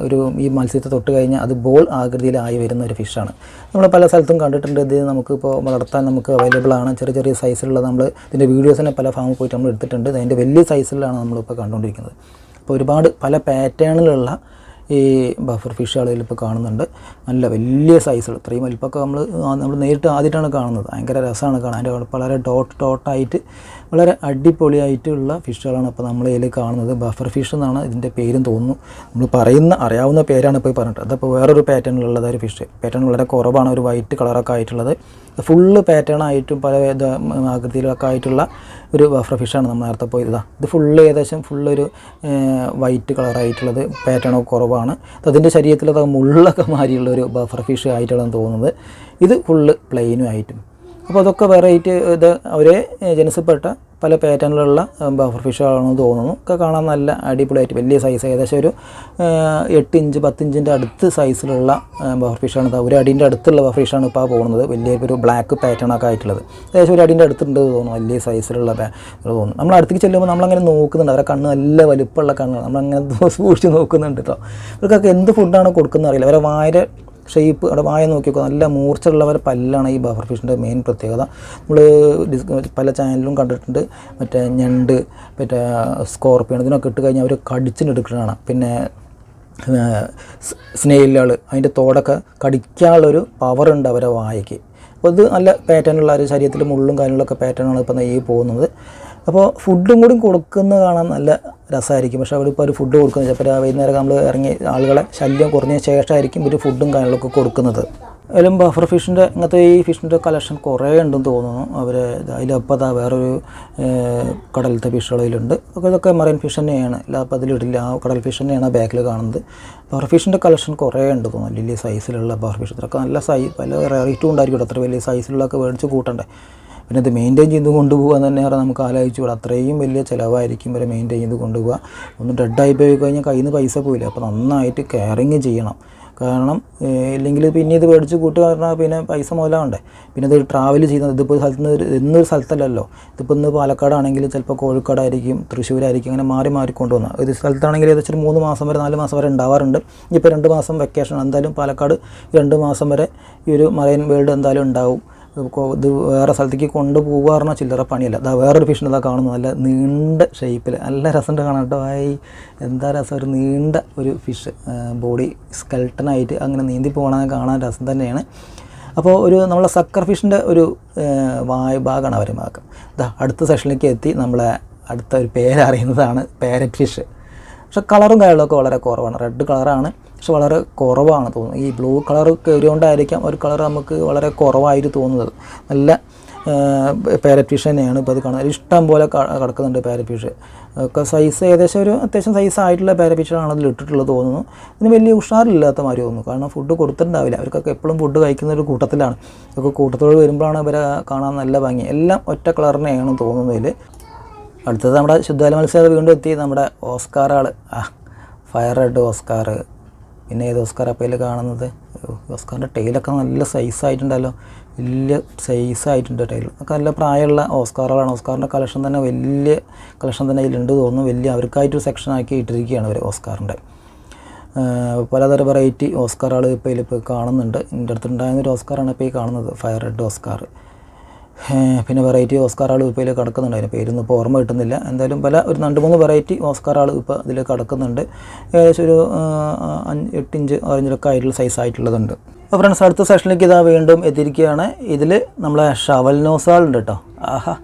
ഒരു ഈ മത്സ്യത്തെ തൊട്ട് കഴിഞ്ഞാൽ അത് ബോൾ ആകൃതിയിലായി വരുന്ന ഒരു ഫിഷാണ് നമ്മൾ പല സ്ഥലത്തും കണ്ടിട്ടുണ്ട് ഇത് നമുക്കിപ്പോൾ വളർത്താൻ നമുക്ക് അവൈലബിൾ ആണ്. ചെറിയ ചെറിയ സൈസിലുള്ള നമ്മൾ ഇതിന്റെ വീഡിയോസ് തന്നെ പല ഫാമിൽ പോയിട്ട് നമ്മൾ എടുത്തിട്ടുണ്ട്. അതിന്റെ വലിയ സൈസിലാണ് നമ്മളിപ്പോൾ കണ്ടുകൊണ്ടിരിക്കുന്നത് അപ്പോൾ ഒരുപാട് പല പാറ്റേണിലുള്ള ഈ ബഫർ ഫിഷ് ആളുകൾ ഇപ്പോൾ കാണുന്നുണ്ട്. നല്ല വലിയ സൈസുകൾ ഇത്രയും വലിപ്പമൊക്കെ നമ്മൾ നമ്മൾ നേരിട്ട് ആദ്യമായിട്ടാണ് കാണുന്നത്. ഭയങ്കര രസമാണ് കാണാൻ. അതിന്റെ വളരെ ഡോട്ട് ഡോട്ടായിട്ട് വളരെ അടിപൊളിയായിട്ടുള്ള ഫിഷുകളാണ് അപ്പോൾ നമ്മൾ ഇതിൽ കാണുന്നത്. ബഫർ ഫിഷ് എന്നാണ് ഇതിന്റെ പേരും തോന്നുന്നു. നമ്മൾ പറയുന്ന അറിയാവുന്ന പേരാണ് ഇപ്പോൾ പറഞ്ഞിട്ട്. അതപ്പോൾ വേറൊരു പാറ്റേണിലുള്ളത് ഒരു ഫിഷ് പാറ്റേൺ വളരെ കുറവാണ് ഒരു വൈറ്റ് കളറൊക്കെ ആയിട്ടുള്ളത്. ഫുള്ള് പാറ്റേൺ ആയിട്ടും പല ആകൃതിയിലൊക്കെ ആയിട്ടുള്ള ഒരു ബഫർ ഫിഷാണ് നമ്മൾ നേരത്തെ പോയത് ഇതാ. ഇത് ഫുള്ള് ഏകദേശം ഫുള്ളൊരു വൈറ്റ് കളറായിട്ടുള്ളത് പാറ്റേണൊക്കെ കുറവാണ്. അതിന്റെ ശരീരത്തിലൊക്കെ മുള്ളൊക്കെ മാറിയുള്ള ഒരു ബഫർ ഫിഷ് ആയിട്ടാണ് തോന്നുന്നത്. ഇത് ഫുള്ള് പ്ലെയിനും ആയിട്ടും. അപ്പോൾ അതൊക്കെ വെറൈറ്റി ഇത് ഒരേ ജനസിൽപ്പെട്ട പല പാറ്റേണിലുള്ള ബഫർ ഫിഷാണെന്ന് തോന്നുന്നു. ഒക്കെ കാണാൻ നല്ല അടിപൊളിയായിട്ട് വലിയ സൈസ് ഏകദേശം ഒരു എട്ട് ഇഞ്ച് പത്ത് ഇഞ്ചിന്റെ അടുത്ത് സൈസിലുള്ള ബഫർ ഫിഷാണ് ഒരു അടീന്റെ അടുത്തുള്ള ബഫർ ഫിഷാണ് ഇപ്പോൾ പോകുന്നത്. വലിയ ഒരു ബ്ലാക്ക് പാറ്റേൺ ഒക്കെ ആയിട്ടുള്ളത്. ഏകദേശം ഒരു അടീന്റെ അടുത്തുണ്ട് തോന്നുന്നു. വലിയ സൈസിലുള്ള തോന്നുന്നു. നമ്മൾ അടുത്തേക്ക് ചെല്ലുമ്പോൾ നമ്മളങ്ങനെ നോക്കുന്നുണ്ട്. അവരെ കണ്ണ് നല്ല വലുപ്പമുള്ള കണ്ണാണ്. നമ്മളങ്ങനെ സൂക്ഷിച്ച് നോക്കുന്നുണ്ട് കേട്ടോ ഇവർക്കൊക്കെ എന്ത് ഫുഡാണ് കൊടുക്കുന്നത് അറിയില്ല. അവരെ വായ ഷേപ്പ് അവിടെ വായ നോക്കിയൊക്കെ നല്ല മൂർച്ചയുള്ളവരെ പല്ലാണ് ഈ ബഫർ ഫിഷിന്റെ മെയിൻ പ്രത്യേകത. നമ്മൾ പല ചാനലിലും കണ്ടിട്ടുണ്ട്. മറ്റേ ഞണ്ട് മറ്റേ സ്കോർപ്പിയൻ ഇതിനൊക്കെ ഇട്ട് കഴിഞ്ഞാൽ അവർ കടിച്ചിനെടുക്കുന്നതാണ് പിന്നെ സ്നെയിലുകൾ അതിന്റെ തോടൊക്കെ കടിക്കാനുള്ളൊരു ഉണ്ട് അവരെ വായയ്ക്ക്. അപ്പോൾ ഇത് നല്ല പാറ്റേണുള്ള ഒരു ശരീരത്തിൽ മുള്ളും കാര്യങ്ങളൊക്കെ പാറ്റേണാണ് ഇപ്പോൾ ഈ പോകുന്നത്. അപ്പോൾ ഫുഡും കൂടി കൊടുക്കുന്ന കാണാൻ നല്ല രസമായിരിക്കും പക്ഷേ അവിടെ ഇപ്പോൾ ഒരു ഫുഡ് കൊടുക്കുന്നത് ചിലപ്പോൾ വൈകുന്നേരം നമ്മൾ ഇറങ്ങി ആളുകളെ ശല്യം കുറഞ്ഞ ശേഷമായിരിക്കും ഇവർ ഫുഡും കാര്യങ്ങളൊക്കെ കൊടുക്കുന്നത്. അതിലും ബഫർ ഫിഷിന്റെ ഇങ്ങനത്തെ ഈ ഫിഷിന്റെ കളക്ഷൻ കുറേ ഉണ്ടെന്ന് തോന്നുന്നു. അവർ അതിലപ്പോൾ അതാ വേറൊരു കടലത്തെ ഫിഷുകളിലുണ്ട് അപ്പോൾ ഇതൊക്കെ മറൈൻ ഫിഷ് തന്നെയാണ്. അപ്പോൾ അതിലിടില്ല ആ കടൽ ഫിഷ് തന്നെയാണ് ബാക്കിൽ കാണുന്നത്. ബഫർ ഫിഷിന്റെ കളക്ഷൻ കുറേ ഉണ്ട് തോന്നുന്നു. വലിയ സൈസിലുള്ള ബഫർ ഫിഷ് ഇതൊക്കെ നല്ല സൈസ് പല റേറ്റും ഉണ്ടായിരിക്കും അത്ര വലിയ സൈസിലുള്ളതൊക്കെ മേടിച്ച് കൂട്ടണ്ടേ. പിന്നെ അത് മെയിന്റെയിൻ ചെയ്ത് കൊണ്ടുപോകാൻ തന്നെ പറഞ്ഞാൽ നമുക്ക് ആലോചിച്ചു ഇവിടെ അത്രയും വലിയ ചിലവായിരിക്കും വരെ മെയിന്റെയിൻ ചെയ്ത് കൊണ്ടുപോകുക ഒന്ന് ഡെഡായി പോയി കഴിഞ്ഞാൽ കയ്യിൽ നിന്ന് പൈസ പോയില്ല അപ്പോൾ നന്നായിട്ട് കെയറിങ് ചെയ്യണം. കാരണം ഇല്ലെങ്കിൽ പിന്നെ ഇത് മേടിച്ച് കൂട്ടുക പിന്നെ പൈസ മുതലാവണ്ടേ. പിന്നെ ഇത് ട്രാവൽ ചെയ്യുന്നത് ഇതിപ്പോൾ സ്ഥലത്ത് നിന്ന് ഇന്നൊരു സ്ഥലത്തല്ലല്ലോ. ഇതിപ്പോൾ ഇന്ന് പാലക്കാടാണെങ്കിൽ ചിലപ്പോൾ കോഴിക്കോടായിരിക്കും തൃശ്ശൂരായിരിക്കും അങ്ങനെ മാറി മാറി കൊണ്ടുവന്നത് ഒരു സ്ഥലത്താണെങ്കിൽ ഏകദേശം ഒരു മൂന്ന് മാസം വരെ നാല് മാസം വരെ ഉണ്ടാവാറുണ്ട്. ഇപ്പോൾ രണ്ട് മാസം വെക്കേഷൻ എന്തായാലും പാലക്കാട് രണ്ട് മാസം വരെ ഈ ഒരു മറൈൻ വേൾഡ് എന്തായാലും ഉണ്ടാവും. ഇത് വേറെ സ്ഥലത്തേക്ക് കൊണ്ടുപോകുക പറഞ്ഞാൽ ചില്ലറ പണിയല്ല. അതാ വേറൊരു ഫിഷിനെ ഇതാ കാണുന്നത് നല്ല നീണ്ട ഷേപ്പിൽ നല്ല രസമുണ്ട് കാണാൻ കേട്ടോ. ആയി എന്താ രസം? ഒരു നീണ്ട ഒരു ഫിഷ് ബോഡി സ്കെൽട്ടനായിട്ട് അങ്ങനെ നീന്തി പോകണമെന്ന് കാണാൻ രസം തന്നെയാണ്. അപ്പോൾ ഒരു നമ്മളെ സക്കർ ഫിഷിന്റെ ഒരു വായ ഭാഗമാണ് അവർ ഭാഗം ഇതാ അടുത്ത സെഷനിലേക്ക് എത്തി. നമ്മളെ അടുത്ത ഒരു പേരറിയുന്നതാണ് പാരറ്റ് ഫിഷ് പക്ഷെ കളറും കാര്യങ്ങളൊക്കെ വളരെ കുറവാണ്. റെഡ് കളറാണ് പക്ഷെ വളരെ കുറവാണ് തോന്നുന്നത്. ഈ ബ്ലൂ കളർ കയറിയോണ്ടായിരിക്കാം ഒരു കളർ നമുക്ക് വളരെ കുറവായിട്ട് തോന്നുന്നത്. നല്ല പാരറ്റ് ഫിഷ് തന്നെയാണ് ഇപ്പോൾ അത് കാണുന്നത്. ഇഷ്ടം പോലെ കിടക്കുന്നുണ്ട് പാരറ്റ് ഫിഷ് ഒക്കെ സൈസ് ഏകദേശം ഒരു അത്യാവശ്യം സൈസ് ആയിട്ടുള്ള പാരറ്റ് ഫിഷാണ് അതിൽ ഇട്ടിട്ടുള്ളത് തോന്നുന്നു. ഇതിന് വലിയ ഉഷാറില്ലാത്ത മാതിരി തോന്നുന്നു. കാരണം ഫുഡ് കൊടുത്തിട്ടുണ്ടാവില്ല. അവർക്കൊക്കെ എപ്പോഴും ഫുഡ് കഴിക്കുന്ന ഒരു കൂട്ടത്തിലാണ്. ഒക്കെ കൂട്ടത്തോട് വരുമ്പോഴാണ് ഇവരെ കാണാൻ നല്ല ഭംഗി. എല്ലാം ഒറ്റ കളറിനെയാണ് തോന്നുന്നതിൽ. അടുത്തത് നമ്മുടെ ശുദ്ധാല മത്സ്യം വീണ്ടും എത്തി. നമ്മുടെ ഓസ്കാർ ആ ഫയർ റെഡ് ഓസ്കാർ പിന്നെ ഏത് ഓസ്കാർ അപ്പയിൽ കാണുന്നത്? ഓസ്കാറിന്റെ ടൈലൊക്കെ നല്ല സൈസായിട്ടുണ്ടല്ലോ വലിയ സൈസായിട്ടുണ്ട് ടൈൽ ഒക്കെ നല്ല പ്രായമുള്ള ഓസ്കാറുകളാണ്. ഓസ്കാറിന്റെ കളക്ഷൻ തന്നെ വലിയ കളക്ഷൻ തന്നെ ഇതിലുണ്ട് തോന്നുന്നു. വലിയ അവർക്കായിട്ടൊരു സെക്ഷൻ ആക്കി ഇട്ടിരിക്കുകയാണ് അവർ ഓസ്കാറിന്റെ. പലതരം വെറൈറ്റി ഓസ്കാറുകൾ ഇപ്പോൾ ഇതിലിപ്പോൾ കാണുന്നുണ്ട്. എന്റെ അടുത്തുണ്ടായിരുന്നൊരു ഓസ്കാറാണ് ഇപ്പോൾ ഈ കാണുന്നത്. ഫയർ റെഡ് ഓസ്കാർ പിന്നെ വെറൈറ്റി ഓസ്കാർ ആൾ ഇപ്പോൾ ഇതിൽ കിടക്കുന്നുണ്ട്. അതിന് പേരൊന്നും ഇപ്പോൾ ഓർമ്മ കിട്ടുന്നില്ല. എന്തായാലും പല ഒരു രണ്ട് മൂന്ന് വെറൈറ്റി ഓസ്കാർ ആൾ ഇപ്പോൾ ഇതിൽ കിടക്കുന്നുണ്ട്. ഏകദേശം ഒരു അഞ്ച് എട്ട് ഇഞ്ച് ആറ് ഇഞ്ചൊക്കെ ആയിട്ടുള്ള സൈസ് ആയിട്ടുള്ളതുണ്ട്. അപ്പോൾ ഫ്രണ്ട്സ് അടുത്ത സെഷനിലേക്ക് ഇതാ വീണ്ടും എത്തിയിരിക്കുകയാണ്. ഇതിൽ നമ്മളെ ഷവൽ നോസാളുണ്ട് കേട്ടോ. ആഹാ.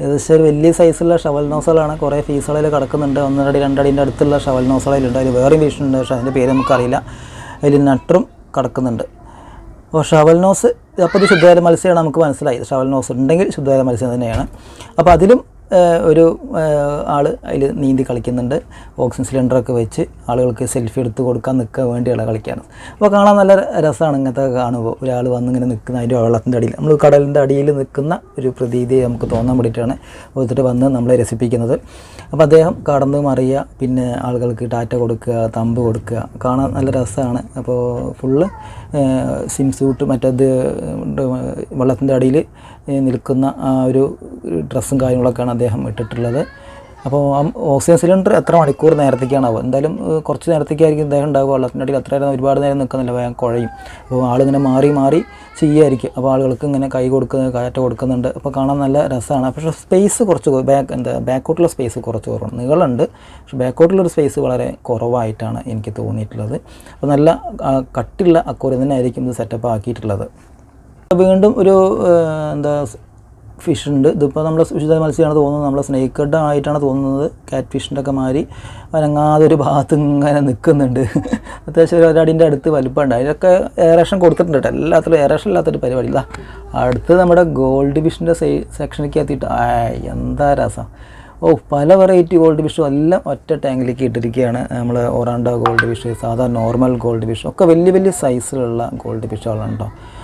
ഏകദേശം ഒരു വലിയ സൈസുള്ള ഷവൽ നോസലാണ് കുറേ ഫീസുകളിൽ കിടക്കുന്നുണ്ട്. ഒന്നരടി രണ്ടടീന്റെ അടുത്തുള്ള ഷവൽ നോസകളിലുണ്ട് അതിൽ വേറെ ഫിഷ് ഉണ്ട് പക്ഷേ അതിന്റെ പേര് നമുക്കറിയില്ല. അതിൽ നട്ടറും കിടക്കുന്നുണ്ട്. അപ്പോൾ ഷവൽ നോസ് അപ്പോൾ ഇത് ശുദ്ധകാല മത്സ്യമാണ് നമുക്ക് മനസ്സിലായി ഷവൽ നോസ് ഉണ്ടെങ്കിൽ ശുദ്ധകാല മത്സ്യം തന്നെയാണ്. അപ്പോൾ അതിലും ഒരു ആൾ അതിൽ നീന്തി കളിക്കുന്നുണ്ട്. ഓക്സിജൻ സിലിണ്ടറൊക്കെ വെച്ച് ആളുകൾക്ക് സെൽഫി എടുത്ത് കൊടുക്കാൻ നിൽക്കാൻ വേണ്ടിയുള്ള കളിക്കാണ്. അപ്പോൾ കാണാൻ നല്ല രസമാണ് ഇങ്ങനത്തെ കാണുമ്പോൾ. ഒരാൾ വന്നിങ്ങനെ നിൽക്കുന്ന അതിന്റെ വെള്ളത്തിന്റെ അടിയിൽ. നമ്മൾ കടലിന്റെ അടിയിൽ നിൽക്കുന്ന ഒരു പ്രതീതി നമുക്ക് തോന്നാൻ വേണ്ടിയിട്ടാണ് ഓരോരുത്തർ വന്ന് നമ്മളെ രസിപ്പിക്കുന്നത്. അപ്പോൾ അദ്ദേഹം കടന്ന് മറിയുക പിന്നെ ആളുകൾക്ക് ടാറ്റ കൊടുക്കുക തമ്പ് കൊടുക്കുക കാണാൻ നല്ല രസമാണ്. അപ്പോൾ ഫുള്ള് സിം സ്യൂട്ട് മറ്റേത് വെള്ളത്തിന്റെ അടിയിൽ നിൽക്കുന്ന ആ ഒരു ഡ്രസ്സും കാര്യങ്ങളൊക്കെയാണ് അദ്ദേഹം ഇട്ടിട്ടുള്ളത്. അപ്പോൾ ഓക്സിജൻ സിലിണ്ടർ എത്ര മണിക്കൂർ നേരത്തേക്കാണാവുക എന്തായാലും കുറച്ച് നേരത്തേക്കായിരിക്കും അദ്ദേഹം ഉണ്ടാവുക. വെള്ളത്തിന്റെ അടിയിൽ അത്ര നേരം ഒരുപാട് നേരം നിൽക്കുന്നില്ല. വേഗം കുഴയും. അപ്പോൾ ആളിങ്ങനെ മാറി മാറി ചെയ്യുമായിരിക്കും അപ്പോൾ ആളുകൾക്ക് ഇങ്ങനെ കൈ കൊടുക്കുന്ന കാറ്റ കൊടുക്കുന്നുണ്ട്. അപ്പോൾ കാണാൻ നല്ല രസമാണ്. പക്ഷേ സ്പേസ് കുറച്ച് ബാക്ക് എന്താ ബാക്കോട്ടുള്ള സ്പേസ് കുറച്ച് കുറവാണ്. നീളമുണ്ട്. പക്ഷേ ബാക്കോട്ടുള്ളൊരു സ്പേസ് വളരെ കുറവായിട്ടാണ് എനിക്ക് തോന്നിയിട്ടുള്ളത്. അപ്പോൾ നല്ല കട്ടിയുള്ള അക്കൂറി തന്നെ ആയിരിക്കും ഇത് സെറ്റപ്പ് ആക്കിയിട്ടുള്ളത് വീണ്ടും ഒരു എന്താ ഫിഷ് ഉണ്ട്. ഇതിപ്പോൾ നമ്മൾ വിശുദ്ധ മത്സ്യമാണ് തോന്നുന്നത്. നമ്മളെ സ്നേക്കഡ് ആയിട്ടാണ് തോന്നുന്നത്. കാറ്റ് ഫിഷിന്റെ ഒക്കെ മാതിരി വരങ്ങാതെ ഒരു ഭാഗത്ത് ഇങ്ങനെ നിൽക്കുന്നുണ്ട് അത്യാവശ്യം ഒരു ഒരടിന്റെ അടുത്ത് വലിപ്പമുണ്ട്. അതിലൊക്കെ എയറേഷൻ കൊടുത്തിട്ടുണ്ട് കേട്ടോ. എല്ലാത്തിലും എയറേഷൻ ഇല്ലാത്തൊരു പരിപാടി. ഇല്ല അടുത്ത് നമ്മുടെ ഗോൾഡ് ഫിഷിന്റെ സെക്ഷനിലേക്ക് എത്തിയിട്ട് എന്താ രസം. ഓ പല വെറൈറ്റി ഗോൾഡ് ഫിഷും എല്ലാം ഒറ്റ ടാങ്കിലേക്ക് ഇട്ടിരിക്കുകയാണ് നമ്മൾ ഒറാണ്ട ഗോൾഡ് ഫിഷ് സാധാ നോർമൽ ഗോൾഡ് ഫിഷ് ഒക്കെ വലിയ വലിയ സൈസിലുള്ള ഗോൾഡ് ഫിഷുകളാണ് കേട്ടോ. പി-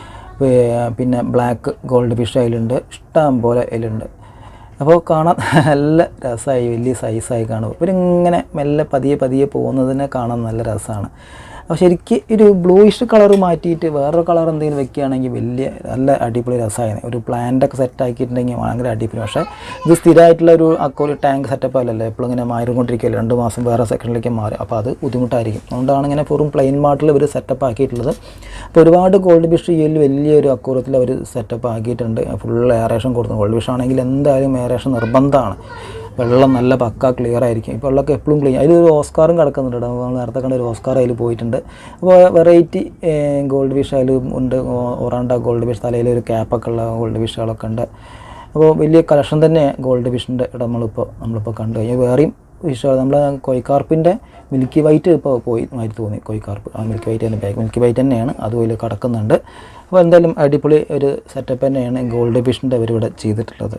പിന്നെ ബ്ലാക്ക് ഗോൾഡ് ഫിഷ് അതിലുണ്ട് ഇഷ്ടം പോലെ അതിലുണ്ട് അപ്പോൾ കാണാൻ നല്ല രസമായി വലിയ സൈസായി കാണും. ഇവരിങ്ങനെ മെല്ലെ പതിയെ പതിയെ പോകുന്നതിനെ കാണാൻ നല്ല രസമാണ് ശരിക്ക് ഒരു ബ്ലൂയിഷ് കളർ മാറ്റിയിട്ട് വേറൊരു കളർ എന്തെങ്കിലും വെക്കുകയാണെങ്കിൽ വലിയ നല്ല അടിപൊളി രസമായിരുന്നു ഒരു പ്ലാന്റൊക്കെ സെറ്റ് ആക്കിയിട്ടുണ്ടെങ്കിൽ ഭയങ്കര അടിപൊളി. പക്ഷേ ഇത് സ്ഥിരമായിട്ടുള്ള ഒരു അക്കോലി ടാങ്ക് സെറ്റപ്പ് അല്ലല്ലോ. എപ്പോഴും ഇങ്ങനെ മാറിക്കൊണ്ടിരിക്കുകയല്ലേ. രണ്ട് മാസം വേറെ സെക്കൻഡിലേക്ക് മാറും. അപ്പോൾ അത് ബുദ്ധിമുട്ടായിരിക്കും. അതുകൊണ്ടാണ് ഇങ്ങനെ വെറും പ്ലെയിൻ മാട്ടിൽ ഇവർ സെറ്റപ്പ് ആക്കിയിട്ടുള്ളത്. അപ്പോൾ ഒരുപാട് ഗോൾഡ് ഫിഷ് ഈ ഒരു വലിയൊരു അക്കൂറത്തിൽ അവർ സെറ്റപ്പ് ആക്കിയിട്ടുണ്ട്. ഫുൾ എയറേഷൻ കൊടുത്തു. ഗോൾഡ് ഫിഷ് ആണെങ്കിൽ എന്തായാലും എയറേഷൻ നിർബന്ധമാണ്. വെള്ളം നല്ല പക്ക ക്ലിയർ ആയിരിക്കും. ഇപ്പോൾ വെള്ളമൊക്കെ എപ്പോഴും ക്ലീൻ അതിലൊരു ഓസ്കാറും കിടക്കുന്നുണ്ട് കേട്ടോ. നമ്മൾ നേരത്തെ കണ്ട ഒരു ഓസ്കാർ അതിൽ പോയിട്ടുണ്ട്. അപ്പോൾ വെറൈറ്റി ഗോൾഡ് ഫിഷ് അതിലും ഉണ്ട്. ഒറാണ്ട ഗോൾഡ് ഫിഷ് തലയിൽ ഒരു ക്യാപ്പൊക്കെ ഉള്ള ഗോൾഡ് ഫിഷുകളൊക്കെ ഉണ്ട്. അപ്പോൾ വലിയ കളക്ഷൻ തന്നെ ഗോൾഡ് ഫിഷിന്റെ ഇടം നമ്മളിപ്പോൾ നമ്മളിപ്പോൾ കണ്ടു കഴിഞ്ഞാൽ വേറെയും ഫിഷ് നമ്മളെ കൊയ്ക്കാർപ്പിന്റെ മിൽക്കി വൈറ്റ് ഇപ്പോൾ പോയി മാതിരി തോന്നി. കൊയ്ക്കാർപ്പ് ആ മിൽക്കി വൈറ്റ് തന്നെ ബാക്ക് മിൽക്കി വൈറ്റ് തന്നെയാണ്. അതുപോലെ കിടക്കുന്നുണ്ട്. അപ്പോൾ എന്തായാലും അടിപൊളി ഒരു സെറ്റപ്പ് തന്നെയാണ് ഗോൾഡ് ഫിഷിന്റെ അവരിവിടെ ചെയ്തിട്ടുള്ളത്.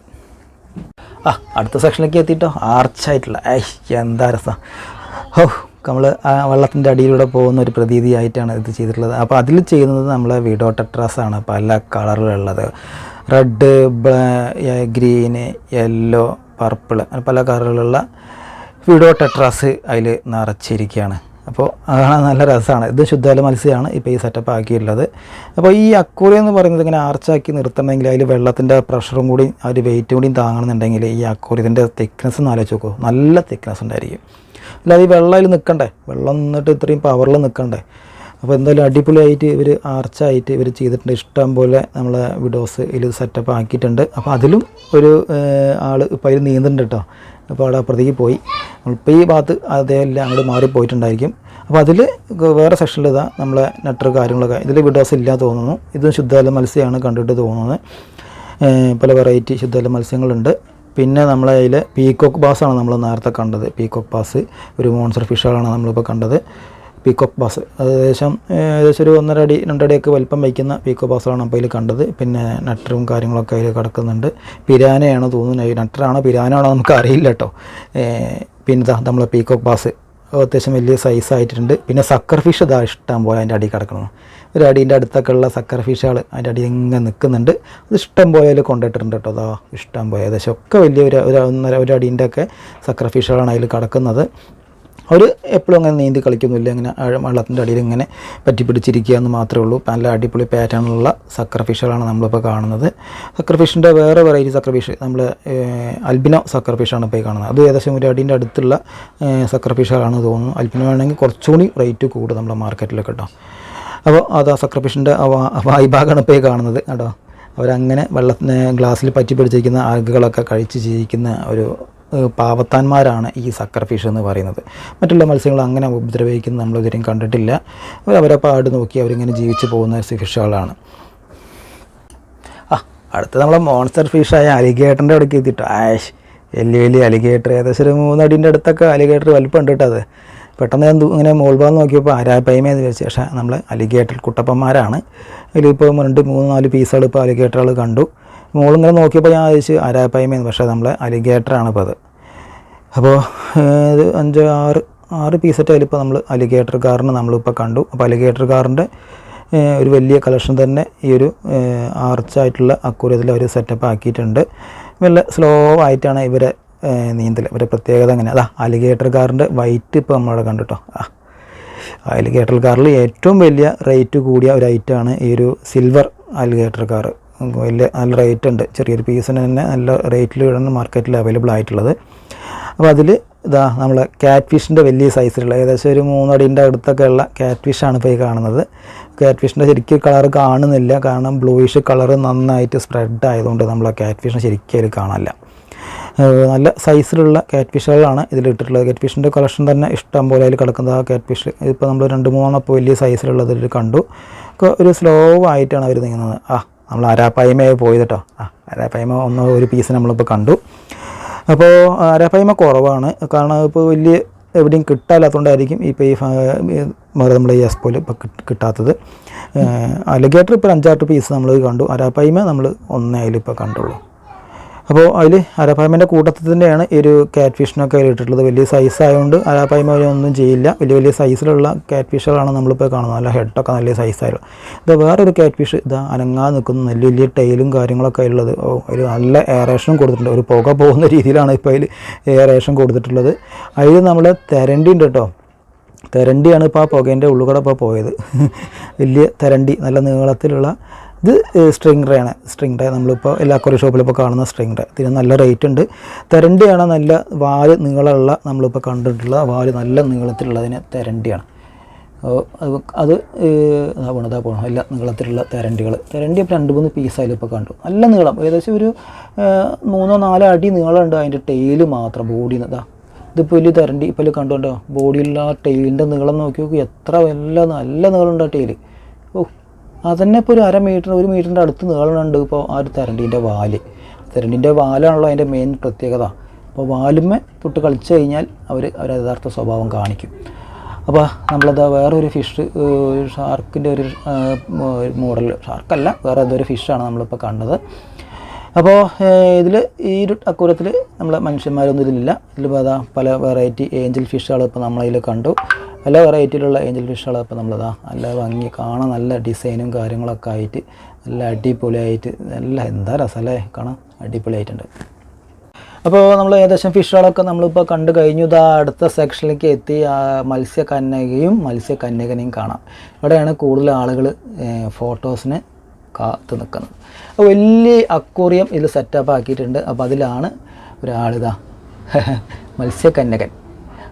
ആ അടുത്ത സെക്ഷനിലേക്ക് എത്തിയിട്ടോ? ആർച്ചായിട്ടുള്ള ഐ എന്താ രസം. ഓ നമ്മൾ ആ വെള്ളത്തിന്റെ അടിയിലൂടെ പോകുന്ന ഒരു പ്രതീതിയായിട്ടാണ് ഇത് ചെയ്തിട്ടുള്ളത്. അപ്പോൾ അതിൽ ചെയ്യുന്നത് നമ്മൾ വിഡോ ആണ്. പല കളറിലുള്ളത് റെഡ് ഗ്രീന് യെല്ലോ പർപ്പിൾ പല കളറിലുള്ള വിഡോ ടെട്രാസ് അതിൽ നിറച്ചിരിക്കുകയാണ്. അപ്പോൾ അതാണ് നല്ല രസമാണ്. ഇത് ശുദ്ധജല മത്സ്യമാണ്. ഇപ്പോൾ ഈ സെറ്റപ്പ് ആക്കിയിട്ടുള്ളത്. അപ്പോൾ ഈ അക്കൂറിയം എന്ന് പറയുന്നത് ഇങ്ങനെ ആർച്ചാക്കി നിർത്തണമെങ്കിൽ അതിൽ വെള്ളത്തിന്റെ പ്രഷറും കൂടി ആ ഒരു വെയിറ്റും കൂടി താങ്ങണമെന്നുണ്ടെങ്കിൽ ഈ അക്കൂറിയത്തിന്റെ തിക്നെസ് എന്ന് ആലോചിച്ച് നോക്കൂ. നല്ല തിക്നെസ് ഉണ്ടായിരിക്കും. അല്ലാതെ ഈ വെള്ളം അതിൽ നിൽക്കണ്ടേ? വെള്ളം നിന്നിട്ട് ഇത്രയും പവറിൽ നിൽക്കണ്ടേ? അപ്പോൾ എന്തായാലും അടിപൊളിയായിട്ട് ഇവർ ആർച്ചായിട്ട് ഇവർ ചെയ്തിട്ടുണ്ട്. ഇഷ്ടം പോലെ നമ്മളെ വിഡോസ് ഇതിൽ സെറ്റപ്പ് ആക്കിയിട്ടുണ്ട്. അപ്പോൾ അതിലും ഒരു ആൾ ഇപ്പോൾ അതിൽ നീന്തുന്നുണ്ട് കേട്ടോ അപ്പോൾ അവിടെ അപ്പുറത്തേക്ക് പോയി. ഇപ്പോൾ ഈ ഭാഗത്ത് അതേല്ലാം അങ്ങോട്ട് മാറിപ്പോയിട്ടുണ്ടായിരിക്കും അപ്പോൾ അതിൽ വേറെ സെക്ഷനിൽ ഇതാ നമ്മളെ നെറ്റർ കാര്യങ്ങളൊക്കെ. ഇതിൽ വിഡോസ് ഇല്ല തോന്നുന്നു. ഇത് ശുദ്ധജല മത്സ്യമാണ് കണ്ടിട്ട് തോന്നുന്നത് പല വെറൈറ്റി ശുദ്ധജല മത്സ്യങ്ങളുണ്ട്. പിന്നെ നമ്മളെ അതിൽ പീക്കോക്ക് ആണ് നമ്മൾ നേരത്തെ കണ്ടത്. പീക്കോക്ക് ബാസ് ഒരു മോൺസർ ഫിഷുകളാണ് നമ്മളിപ്പോൾ കണ്ടത്. പീക്കോക്ക് ബാസ് അത് ഏകദേശം ഏകദേശം ഒരു ഒന്നര അടി രണ്ടടിയൊക്കെ വലിപ്പം വയ്ക്കുന്ന പീക്കോ ബാസാണ് അപ്പോൾ അതിൽ കണ്ടത്. പിന്നെ നട്ടറും കാര്യങ്ങളൊക്കെ അതിൽ കിടക്കുന്നുണ്ട്. പിരാനയാണ് തോന്നുന്നത് നട്ടറാണോ പിരാനാണോ നമുക്ക് അറിയില്ല കേട്ടോ പിന്നെ നമ്മളെ പീക്കോക്ക് ബാസ് അത്യാവശ്യം വലിയ സൈസ് ആയിട്ടുണ്ട്. പിന്നെ സക്കർ ഫിഷ് ഇതാ ഇഷ്ടം പോലെ അതിന്റെ അടി കിടക്കണം ഒരു അടീന്റെ അടുത്തൊക്കെ ഉള്ള സക്കർ ഫിഷുകൾ അതിന്റെ അടി ഇങ്ങനെ നിൽക്കുന്നുണ്ട് അത് ഇഷ്ടം പോലെ അതിൽ കൊണ്ടിട്ടിട്ടുണ്ട് കേട്ടോ അതാ ഇഷ്ടം പോലെ. ഏകദേശം ഒക്കെ വലിയ ഒരു ഒന്നര ഒരു അടീന്റെ ഒക്കെ സക്കർ ഫിഷുകളാണ് അതിൽ കിടക്കുന്നത്. അവർ എപ്പോഴും അങ്ങനെ നീന്തി കളിക്കുന്നില്ല ഇങ്ങനെ വെള്ളത്തിന്റെ അടിയിൽ ഇങ്ങനെ പറ്റി പിടിച്ചിരിക്കുക എന്ന് മാത്രമേ ഉള്ളൂ. നല്ല അടിപൊളി പാറ്റേണുള്ള സക്കർ ഫിഷുകളാണ് നമ്മളിപ്പോൾ കാണുന്നത്. സക്കർ ഫിഷിന്റെ വേറെ വെറൈറ്റി സക്കർ ഫിഷ് നമ്മൾ അൽബിനോ സക്കർ ഫിഷാണ് ഇപ്പോൾ കാണുന്നത്. അത് ഏകദേശം ഒരു അടീന്റെ അടുത്തുള്ള സക്കർ ഫിഷുകളാണ് തോന്നുന്നു. അൽബിനോ ആണെങ്കിൽ കുറച്ചുകൂടി റേറ്റ് കൂടും നമ്മുടെ മാർക്കറ്റിലൊക്കെ കേട്ടോ അപ്പോൾ അത് ആ സക്കർ ഫിഷിന്റെ വായ്ഭാഗമാണ് ഇപ്പോൾ കാണുന്നത് കേട്ടോ. അവരങ്ങനെ വെള്ളത്തിന് ഗ്ലാസ്സിൽ പറ്റി പിടിച്ചിരിക്കുന്ന ആൽഗകളൊക്കെ കഴിച്ച് ജീവിക്കുന്ന ഒരു പാവത്താന്മാരാണ് ഈ സക്കർ ഫിഷ് എന്ന് പറയുന്നത്. മറ്റുള്ള മത്സ്യങ്ങൾ അങ്ങനെ ഉപദ്രവിക്കുന്നത് നമ്മൾ ഇതുവരെയും കണ്ടിട്ടില്ല. അവർ അവരെ പാട് നോക്കി അവരിങ്ങനെ ജീവിച്ച് പോകുന്ന ഫിഷുകളാണ്. ആ അടുത്ത നമ്മളെ മോൺസ്റ്റർ ഫിഷായ അലിഗേറ്ററിന്റെ അവിടേക്ക് എത്തിയിട്ട് ആഷ് വലിയ വലിയ അലിഗേറ്റർ ഏകദേശം ഒരു മൂന്നടിന്റെ അടുത്തൊക്കെ അലിഗേറ്റർ വലിപ്പം ഉണ്ട് അത്. പെട്ടെന്ന് ഞാൻ ഇങ്ങനെ മോൾബാന്ന് നോക്കിയപ്പോൾ നോക്കിയപ്പോൾ ആരാപ്പയമേന്ന് വിചാരിച്ചു. പക്ഷേ നമ്മൾ അലിഗേറ്റർ കുട്ടപ്പന്മാരാണ്. ഇതിലിപ്പോൾ രണ്ട് മൂന്ന് നാല് പീസുകൾ ഇപ്പോൾ അലിഗേറ്ററുകൾ കണ്ടു. മോളിങ്ങനെ നോക്കിയപ്പോൾ ഞാൻ ആദ്യം ആരാപ്പയമേന്ന് പക്ഷേ നമ്മളെ അലിഗേറ്ററാണ് ഇപ്പോൾ അത്. അപ്പോൾ ഇത് അഞ്ച് ആറ് ആറ് പീസറ്റ് അതിലിപ്പോൾ നമ്മൾ അലിഗേറ്റർ കാറിന് നമ്മളിപ്പോൾ കണ്ടു. അപ്പോൾ അലിഗേറ്റർ കാറിന്റെ ഒരു വലിയ കളക്ഷൻ തന്നെ ഈ ഒരു ആർച്ചായിട്ടുള്ള അക്കൂരത്തിൽ അവർ സെറ്റപ്പ് ആക്കിയിട്ടുണ്ട്. നല്ല സ്ലോ ആയിട്ടാണ് ഇവരെ നീന്തൽ ഇവരെ പ്രത്യേകത അങ്ങനെ. അതാ അലിഗേറ്റർ കാറിന്റെ വൈറ്റ് ഇപ്പോൾ നമ്മളവിടെ കണ്ടു കേട്ടോ ആ അലിഗേറ്റർ കാറിൽ ഏറ്റവും വലിയ റേറ്റ് കൂടിയ ഒരു ഐറ്റമാണ് ഈ ഒരു സിൽവർ അലിഗേറ്റർ കാർ വലിയ നല്ല റേറ്റ് ഉണ്ട്. ചെറിയൊരു പീസിന് തന്നെ നല്ല ഇവിടെ മാർക്കറ്റിൽ അവൈലബിൾ ആയിട്ടുള്ളത്. അപ്പോൾ അതിൽ ഇതാ നമ്മളെ ക്യാറ്റ് ഫിഷിന്റെ വലിയ സൈസിലുള്ള ഏകദേശം ഒരു മൂന്നടീന്റെ അടുത്തൊക്കെ ഉള്ള ക്യാറ്റ് ഫിഷാണ് ഇപ്പോൾ ഈ കാണുന്നത്. ക്യാറ്റ് ഫിഷിന്റെ ശരിക്കും കളർ കാണുന്നില്ല. കാരണം ബ്ലൂയിഷ് കളർ നന്നായിട്ട് സ്പ്രെഡ് ആയതുകൊണ്ട് നമ്മളെ ക്യാറ്റ് ഫിഷിനെ ശരിക്കും അതിൽ കാണാനില്ല. നല്ല സൈസിലുള്ള കാറ്റ് ഫിഷുകളാണ് ഇതിലിട്ടിട്ടുള്ളത് കാറ്റ് ഫിഷിന്റെ കളക്ഷൻ തന്നെ ഇഷ്ടം പോലെ അതിൽ കിടക്കുന്നത് ആ കാറ്റ് ഫിഷ് ഇപ്പോൾ നമ്മൾ രണ്ട് മൂന്നെണ്ണം ഇപ്പോൾ വലിയ സൈസിലുള്ളത് കണ്ടു. ഒരു സ്ലോ ആയിട്ടാണ് അവർ നീങ്ങുന്നത്. ആ നമ്മൾ അരാപ്പായ്മയെ പോയത് കേട്ടോ ആ അരാപ്പായ്മ ഒന്ന് ഒരു പീസ് നമ്മളിപ്പോൾ കണ്ടു. അപ്പോൾ അരാപ്പായ്മ കുറവാണ്. കാരണം ഇപ്പോൾ വലിയ എവിടെയും കിട്ടാല്ലാത്തതുകൊണ്ടായിരിക്കും ഇപ്പോൾ ഈ നമ്മുടെ ഈ എസ്പോയിൽ ഇപ്പോൾ കിട്ടാത്തത്. അലഗേറ്റർ ഇപ്പോൾ അഞ്ചാറ് പീസ് നമ്മൾ കണ്ടു. അരാപ്പായ്മ നമ്മൾ ഒന്നേ അതിലിപ്പോൾ കണ്ടുള്ളൂ. അപ്പോൾ അതിൽ അരാപ്പായ്മേന്റെ കൂട്ടത്തിൽ തന്നെയാണ് ഈ ഒരു കാറ്റ് ഫിഷിനൊക്കെ ഇട്ടിട്ടുള്ളത്. വലിയ സൈസ് ആയതുകൊണ്ട് അരാപ്പായ്മ ഒന്നും ചെയ്യില്ല. വലിയ വലിയ സൈസിലുള്ള കാറ്റ് ഫിഷുകളാണ് നമ്മളിപ്പോൾ കാണുന്നത്. നല്ല ഹെഡൊക്കെ നല്ല സൈസായിരുന്നു ഇത് വേറൊരു കാറ്റ് ഫിഷ് ഇതാ അനങ്ങാതെ നിൽക്കുന്ന. നല്ല വലിയ ടൈലും കാര്യങ്ങളൊക്കെ ഉള്ളത്. ഒരു നല്ല എയറേഷനും കൊടുത്തിട്ടുണ്ട്. ഒരു പുക പോകുന്ന രീതിയിലാണ് ഇപ്പോൾ അതിൽ എയറേഷൻ കൊടുത്തിട്ടുള്ളത്. അതിൽ നമ്മൾ തെരണ്ടി ഉണ്ട് കേട്ടോ. തെരണ്ടിയാണ് ഇപ്പോൾ ആ പുകേന്റെ ഉള്ളുകൂടെ ഇപ്പോൾ പോയത്. വലിയ തെരണ്ടി നല്ല നീളത്തിലുള്ള ഇത് സ്ട്രിങ് ആണ്. സ്ട്രിങ് ട്രേ നമ്മളിപ്പോൾ എല്ലാ കുറേ ഷോപ്പിലും ഇപ്പോൾ കാണുന്ന സ്ട്രിങ് ട്രേ ഇതിന് നല്ല റേറ്റ് ഉണ്ട്. തെരണ്ടിയാണ് നല്ല വാൽ നീളമുള്ള നമ്മളിപ്പോൾ കണ്ടിട്ടുള്ള വാൽ നല്ല നീളത്തിലുള്ളതിന് തെരണ്ടിയാണ്. അത് അത് പോണു അതാ പോണു. എല്ലാ നീളത്തിലുള്ള തെരണ്ടികൾ തെരണ്ടി ഇപ്പോൾ രണ്ട് മൂന്ന് പീസായാലും ഇപ്പോൾ കണ്ടു. നല്ല നീളം. ഏകദേശം ഒരു മൂന്നോ നാലോ അടി നീളമുണ്ട് അതിന്റെ ടെയിൽ മാത്രം ബോഡിയിൽ നിന്ന് ഇതാ. ഇതിപ്പോൾ വലിയ തെരണ്ടി ഇപ്പോൾ കണ്ടുകൊണ്ടോ ബോഡിയിലുള്ള ആ ടെയിലിന്റെ നീളം നോക്കി നോക്കി. എത്ര വല്ല നല്ല നീളമുണ്ട് ആ ടെയിൽ ഓ അതന്നെ ഇപ്പോൾ ഒരു അര മീറ്റർ ഒരു മീറ്ററിന്റെ അടുത്ത് നീളമുണ്ട് ഇപ്പോൾ ആ ഒരു തെരണ്ടീന്റെ വാൽ. തെരണ്ടീന്റെ വാലാണല്ലോ അതിന്റെ മെയിൻ പ്രത്യേകത. അപ്പോൾ വാലുമ്മേ തൊട്ട് കളിച്ചു കഴിഞ്ഞാൽ അവർ അവർ യഥാർത്ഥ സ്വഭാവം കാണിക്കും. അപ്പോൾ നമ്മളത് വേറൊരു ഫിഷ് ഷാർക്കിന്റെ ഒരു മോഡൽ ഷാർക്കല്ല വേറെ ഏതൊരു ഫിഷാണ് നമ്മളിപ്പോൾ കണ്ടത്. അപ്പോൾ ഇതിൽ ഈ ഒരു അക്കൂരത്തിൽ നമ്മളെ മനുഷ്യന്മാരൊന്നും ഇതിലില്ല. ഇതിൽ പല വെറൈറ്റി ഏഞ്ചൽ ഫിഷുകൾ ഇപ്പോൾ നമ്മളതിൽ കണ്ടു. പല വെറൈറ്റിയിലുള്ള ഏഞ്ചൽ ഫിഷുകളെ ഇപ്പോൾ നമ്മളിതാ. നല്ല ഭംഗി കാണാൻ നല്ല ഡിസൈനും കാര്യങ്ങളൊക്കെ ആയിട്ട് നല്ല അടിപൊളിയായിട്ട് നല്ല എന്താ രസമല്ലേ കാണാൻ. അടിപൊളിയായിട്ടുണ്ട്. അപ്പോൾ നമ്മൾ ഏകദേശം ഫിഷുകളൊക്കെ നമ്മളിപ്പോൾ കണ്ടു കഴിഞ്ഞു. ഇതാ അടുത്ത സെക്ഷനിലേക്ക് എത്തി. ആ മത്സ്യകന്യകയും മത്സ്യകന്യകനെയും കാണാം. ഇവിടെയാണ് കൂടുതൽ ആളുകൾ ഫോട്ടോസിന് കാത്തു നിൽക്കുന്നത്. അപ്പോൾ വലിയ അക്വോറിയം ഇതിൽ സെറ്റപ്പ് ആക്കിയിട്ടുണ്ട്. അപ്പോൾ അതിലാണ് ഒരാളിതാ മത്സ്യകന്യകൻ.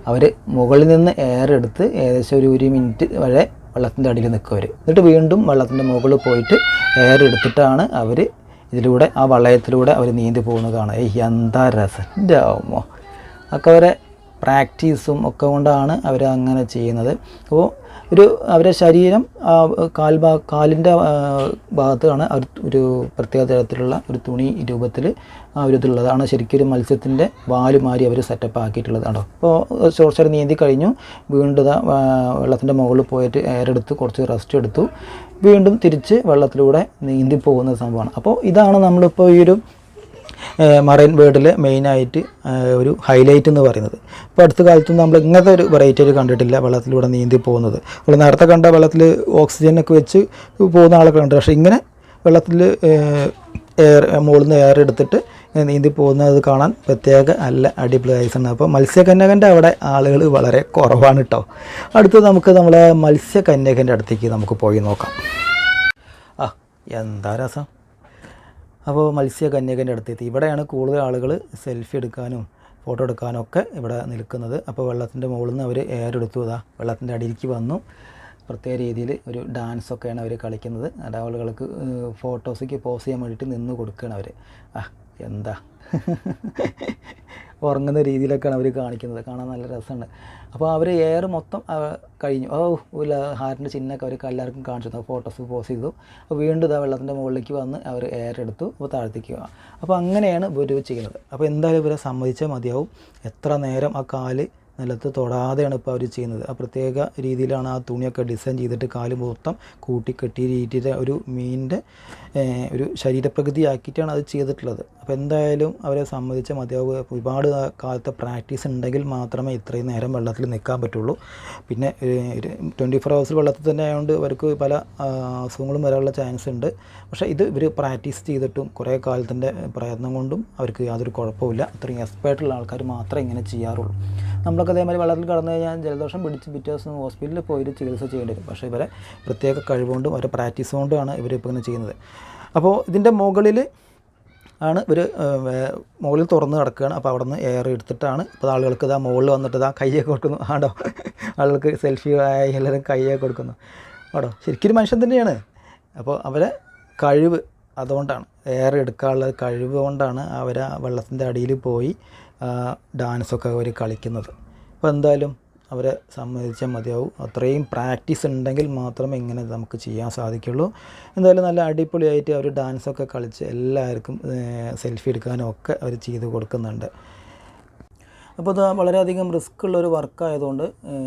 അവർ മുകളിൽ നിന്ന് എയർ എടുത്ത് ഏകദേശം ഒരു ഒരു മിനിറ്റ് വരെ വെള്ളത്തിന്റെ അടിയിൽ നിൽക്കുക അവർ എന്നിട്ട് വീണ്ടും വെള്ളത്തിന്റെ മുകളിൽ പോയിട്ട് എയർ എടുത്തിട്ടാണ് അവർ ഇതിലൂടെ ആ വളയത്തിലൂടെ അവർ നീന്തി പോകുന്നതാണ് എന്താ രസമോ ഒക്കെ അവരെ പ്രാക്ടീസും ഒക്കെ കൊണ്ടാണ് അവർ അങ്ങനെ ചെയ്യുന്നത്. അപ്പോൾ ഒരു അവരുടെ ശരീരം കാൽ ഭാ കാലിന്റെ ഭാഗത്താണ് അവർ ഒരു പ്രത്യേക തരത്തിലുള്ള ഒരു തുണി രൂപത്തിൽ ആ ഒരു ഇതിലുള്ളതാണ്. ശരിക്കും ഒരു മത്സ്യത്തിന്റെ വാൽ മാറി അവർ സെറ്റപ്പ് ആക്കിയിട്ടുള്ളത് കേട്ടോ അപ്പോൾ ഷോർട്ട് നീന്തി കഴിഞ്ഞു. വീണ്ടും വെള്ളത്തിന്റെ മുകളിൽ പോയിട്ട് എയറെടുത്ത് കുറച്ച് റെസ്റ്റ് എടുത്തു. വീണ്ടും തിരിച്ച് വെള്ളത്തിലൂടെ നീന്തി പോകുന്ന സംഭവമാണ്. അപ്പോൾ ഇതാണ് നമ്മളിപ്പോൾ ഈ ഒരു മറൈൻ വേർഡിലെ മെയിനായിട്ട് ഒരു ഹൈലൈറ്റ് എന്ന് പറയുന്നത്. ഇപ്പോൾ അടുത്ത കാലത്തൊന്നും നമ്മൾ ഇങ്ങനത്തെ ഒരു വെറൈറ്റി കണ്ടിട്ടില്ല വെള്ളത്തിലൂടെ നീന്തി പോകുന്നത്. നമ്മൾ നേരത്തെ കണ്ട വെള്ളത്തിൽ ഓക്സിജനൊക്കെ വെച്ച് പോകുന്ന ആളൊക്കെ ഉണ്ട് പക്ഷേ ഇങ്ങനെ വെള്ളത്തിൽ എയർ മുകളിൽ നിന്ന് എയർ എടുത്തിട്ട് നീന്തി പോകുന്നത് കാണാൻ പ്രത്യേക നല്ല അടിപൊളി ഐസാണ് അപ്പോൾ മത്സ്യകന്യകന്റെ അവിടെ ആളുകൾ വളരെ കുറവാണ് കേട്ടോ അടുത്ത് നമുക്ക് നമ്മളെ മത്സ്യകന്യകന്റെ അടുത്തേക്ക് നമുക്ക് പോയി നോക്കാം. ആ എന്താ രസം? അപ്പോൾ മത്സ്യകന്യകന്റെ അടുത്തെത്തി ഇവിടെയാണ് കൂടുതൽ ആളുകൾ സെൽഫി എടുക്കാനും ഫോട്ടോ എടുക്കാനും ഒക്കെ ഇവിടെ നിൽക്കുന്നത്. അപ്പോൾ വെള്ളത്തിന്റെ മുകളിൽ നിന്ന് അവർ എയർ എടുത്തു. അതാ വെള്ളത്തിന്റെ അടിയിലേക്ക് വന്നു. പ്രത്യേക രീതിയിൽ ഒരു ഡാൻസൊക്കെയാണ് അവർ കളിക്കുന്നത്. അത് ആളുകൾക്ക് ഫോട്ടോസൊക്കെ പോസ് ചെയ്യാൻ വേണ്ടിയിട്ട് നിന്ന് കൊടുക്കുകയാണ് അവർ ആ എന്താ? ഉറങ്ങുന്ന രീതിയിലൊക്കെയാണ് അവർ കാണിക്കുന്നത്. കാണാൻ നല്ല രസമുണ്ട്. അപ്പോൾ അവർ എയർ മൊത്തം കഴിഞ്ഞു. ഓ ഒരു ഹാർട്ടിന്റെ ചിഹ്നമൊക്കെ അവർക്ക് എല്ലാവർക്കും കാണിച്ചു തന്നു ഫോട്ടോസ് പോസ് ചെയ്തു. അപ്പോൾ വീണ്ടും ഇതാ വെള്ളത്തിന്റെ മുകളിലേക്ക് വന്ന് അവർ എയർ എടുത്തു. അപ്പോൾ താഴ്ത്തിക്കുക അപ്പോൾ അങ്ങനെയാണ് ഇവർ ചെയ്യുന്നത്. അപ്പോൾ എന്തായാലും ഇവരെ സമ്മതിച്ചാൽ മതിയാവും. എത്ര നേരം ആ കാൽ നിലത്ത് തൊടാതെയാണ് ഇപ്പോൾ അവർ ചെയ്യുന്നത്. ആ പ്രത്യേക രീതിയിലാണ് ആ തുണിയൊക്കെ ഡിസൈൻ ചെയ്തിട്ട് കാൽ മൊത്തം കൂട്ടി കെട്ടി രീതിയിൽ ഒരു മീനിന്റെ ഒരു ശരീരപ്രകൃതി ആക്കിയിട്ടാണ് അത് ചെയ്തിട്ടുള്ളത്. അപ്പോൾ എന്തായാലും അവരെ സംബന്ധിച്ച് മതിയാവുക. ഒരുപാട് കാലത്തെ പ്രാക്ടീസ് ഉണ്ടെങ്കിൽ മാത്രമേ ഇത്രയും നേരം വെള്ളത്തിൽ നിൽക്കാൻ പറ്റുള്ളൂ. പിന്നെ ട്വന്റി ഫോർ ഹവേഴ്സ് വെള്ളത്തിൽ തന്നെ ആയതുകൊണ്ട് അവർക്ക് പല അസുഖങ്ങളും വരാനുള്ള ചാൻസ് ഉണ്ട്. പക്ഷേ ഇത് ഇവർ പ്രാക്ടീസ് ചെയ്തിട്ടും കുറേ കാലത്തിന്റെ പ്രയത്നം കൊണ്ടും അവർക്ക് യാതൊരു കുഴപ്പമില്ല അത്രയും എക്സ്പേർട്ടുള്ള ആൾക്കാർ മാത്രമേ ഇങ്ങനെ ചെയ്യാറുള്ളൂ. നമ്മളൊക്കെ അതേമാതിരി വെള്ളത്തിൽ കടന്നു കഴിഞ്ഞാൽ ജലദോഷം പിടിച്ച് പിറ്റേ ദിവസം ഹോസ്പിറ്റലിൽ പോയിട്ട് ചികിത്സ ചെയ്യേണ്ടി വരും. പക്ഷേ ഇവരെ പ്രത്യേക കഴിവുകൊണ്ടും അവരുടെ പ്രാക്ടീസ് കൊണ്ടുമാണ് ഇവരിപ്പോൾ ഇങ്ങനെ ചെയ്യുന്നത്. അപ്പോൾ ഇതിന്റെ മുകളിൽ ആണ് ഇവർ മുകളിൽ തുറന്ന് കിടക്കുകയാണ് അപ്പോൾ അവിടെ നിന്ന് എയർ എടുത്തിട്ടാണ്. ഇപ്പോൾ ആളുകൾക്ക് ഇതാ മുകളിൽ വന്നിട്ട് ഇതാ കയ്യൊക്കെ കൊടുക്കുന്നു. ആടോ ആളുകൾക്ക് സെൽഫി ആയി എല്ലാവരും കയ്യൊക്കെ കൊടുക്കുന്നു. ആടോ ശരിക്കും ഒരു മനുഷ്യൻ തന്നെയാണ്. അപ്പോൾ അവരെ കഴിവ് അതുകൊണ്ടാണ്. എയർ എടുക്കാനുള്ള കഴിവ് കൊണ്ടാണ് അവർ ആ വെള്ളത്തിന്റെ അടിയിൽ പോയി ഡാൻസൊക്കെ അവർ കളിക്കുന്നത്. അപ്പോൾ എന്തായാലും അവരെ സമ്മതിച്ചാൽ മതിയാവും. അത്രയും പ്രാക്ടീസ് ഉണ്ടെങ്കിൽ മാത്രമേ ഇങ്ങനെ നമുക്ക് ചെയ്യാൻ സാധിക്കുള്ളൂ. എന്തായാലും നല്ല അടിപൊളിയായിട്ട് അവർ ഡാൻസൊക്കെ കളിച്ച് എല്ലാവർക്കും സെൽഫി എടുക്കാനും ഒക്കെ അവർ ചെയ്ത് കൊടുക്കുന്നുണ്ട്. അപ്പോൾ ഇത് വളരെയധികം റിസ്ക് ഉള്ള ഒരു വർക്ക് ആയതുകൊണ്ട്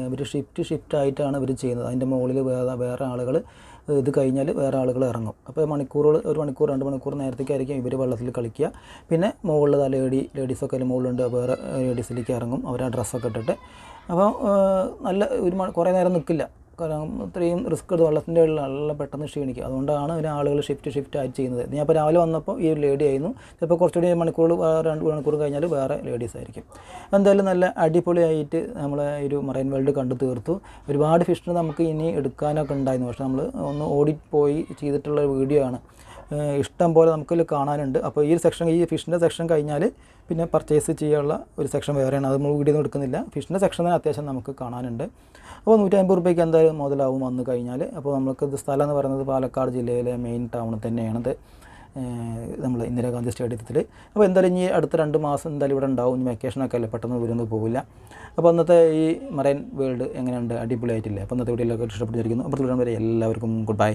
ഇവർ ഷിഫ്റ്റ് ഷിഫ്റ്റ് ആയിട്ടാണ് ഇവർ ചെയ്യുന്നത്. അതിന്റെ മുകളിൽ വേറെ വേറെ ആളുകൾ ഇത് കഴിഞ്ഞാൽ വേറെ ആളുകൾ ഇറങ്ങും. അപ്പോൾ മണിക്കൂറുകൾ ഒരു മണിക്കൂർ രണ്ട് മണിക്കൂർ നേരത്തേക്കായിരിക്കും ഇവർ വെള്ളത്തിൽ കളിക്കുക. പിന്നെ മുകളിൽ ലേഡി ലേഡീസൊക്കെ അതിൽ മുകളിലുണ്ട്. വേറെ ലേഡീസിലേക്ക് ഇറങ്ങും. അവർ ആ ഡ്രസ്സൊക്കെ ഇട്ടിട്ട്. അപ്പോൾ നല്ല ഒരു കുറേ നേരം നിൽക്കില്ല കാരണം ഇത്രയും റിസ്ക് എടുത്ത് വെള്ളത്തിന്റെ ഉള്ളിൽ നല്ല പെട്ടെന്ന് ക്ഷീണിക്കുക അതുകൊണ്ടാണ് ഇതിന് ആളുകൾ ഷിഫ്റ്റ് ഷിഫ്റ്റ് ആയിട്ട് ചെയ്യുന്നത്. ഞാൻ ഇപ്പോൾ രാവിലെ വന്നപ്പോൾ ഈ ഒരു ലേഡി ആയിരുന്നു. ചിലപ്പോൾ കുറച്ചുകൂടി മണിക്കൂർ രണ്ട് മണിക്കൂർ കഴിഞ്ഞാൽ വേറെ ലേഡീസ് ആയിരിക്കും. എന്തായാലും നല്ല അടിപൊളിയായിട്ട് നമ്മൾ ഒരു മറൈൻ വേൾഡ് കണ്ടു തീർത്തു. ഒരുപാട് ഫിഷിന് നമുക്ക് ഇനി എടുക്കാനൊക്കെ ഉണ്ടായിരുന്നു. പക്ഷേ നമ്മൾ ഒന്ന് ഓടിപ്പോയി ചെയ്തിട്ടുള്ള ഒരു വീഡിയോ ആണ്. ഇഷ്ടം പോലെ നമുക്കിതിൽ കാണാനുണ്ട്. അപ്പോൾ ഈ സെക്ഷൻ ഈ ഫിഷിന്റെ സെക്ഷൻ കഴിഞ്ഞാൽ പിന്നെ പർച്ചേസ് ചെയ്യാനുള്ള ഒരു സെക്ഷൻ വേറെയാണ്. അത് നമ്മൾ ഒന്നും എടുക്കുന്നില്ല. ഫിഷിന്റെ സെക്ഷൻ തന്നെ അത്യാവശ്യം നമുക്ക് കാണാനുണ്ട്. അപ്പോൾ നൂറ്റി അമ്പത് റുപ്യക്ക് എന്തായാലും മുതലാവും വന്നു കഴിഞ്ഞാൽ അപ്പോൾ നമുക്ക് ഇത് സ്ഥലം എന്ന് പറയുന്നത് പാലക്കാട് ജില്ലയിലെ മെയിൻ ടൗൺ തന്നെയാണത്. നമ്മൾ ഇന്ദിരാഗാന്ധി സ്റ്റേഡിയത്തിൽ അപ്പോൾ എന്തായാലും ഇനി അടുത്ത രണ്ട് മാസം എന്തായാലും ഇവിടെ ഉണ്ടാവും. വെക്കേഷനൊക്കെ അല്ലേ പെട്ടെന്ന് വരുന്നത് പോകില്ല അപ്പോൾ അന്നത്തെ ഈ മറൈൻ വേൾഡ് എങ്ങനെയുണ്ട്? അടിപൊളിയായിട്ടില്ലേ? അപ്പോൾ അന്നത്തെ വീഡിയോയിലൊക്കെ ഇഷ്ടപ്പെട്ടിരിക്കുന്നു. അപ്പോൾ വരെ എല്ലാവർക്കും ഗുഡ് ബൈ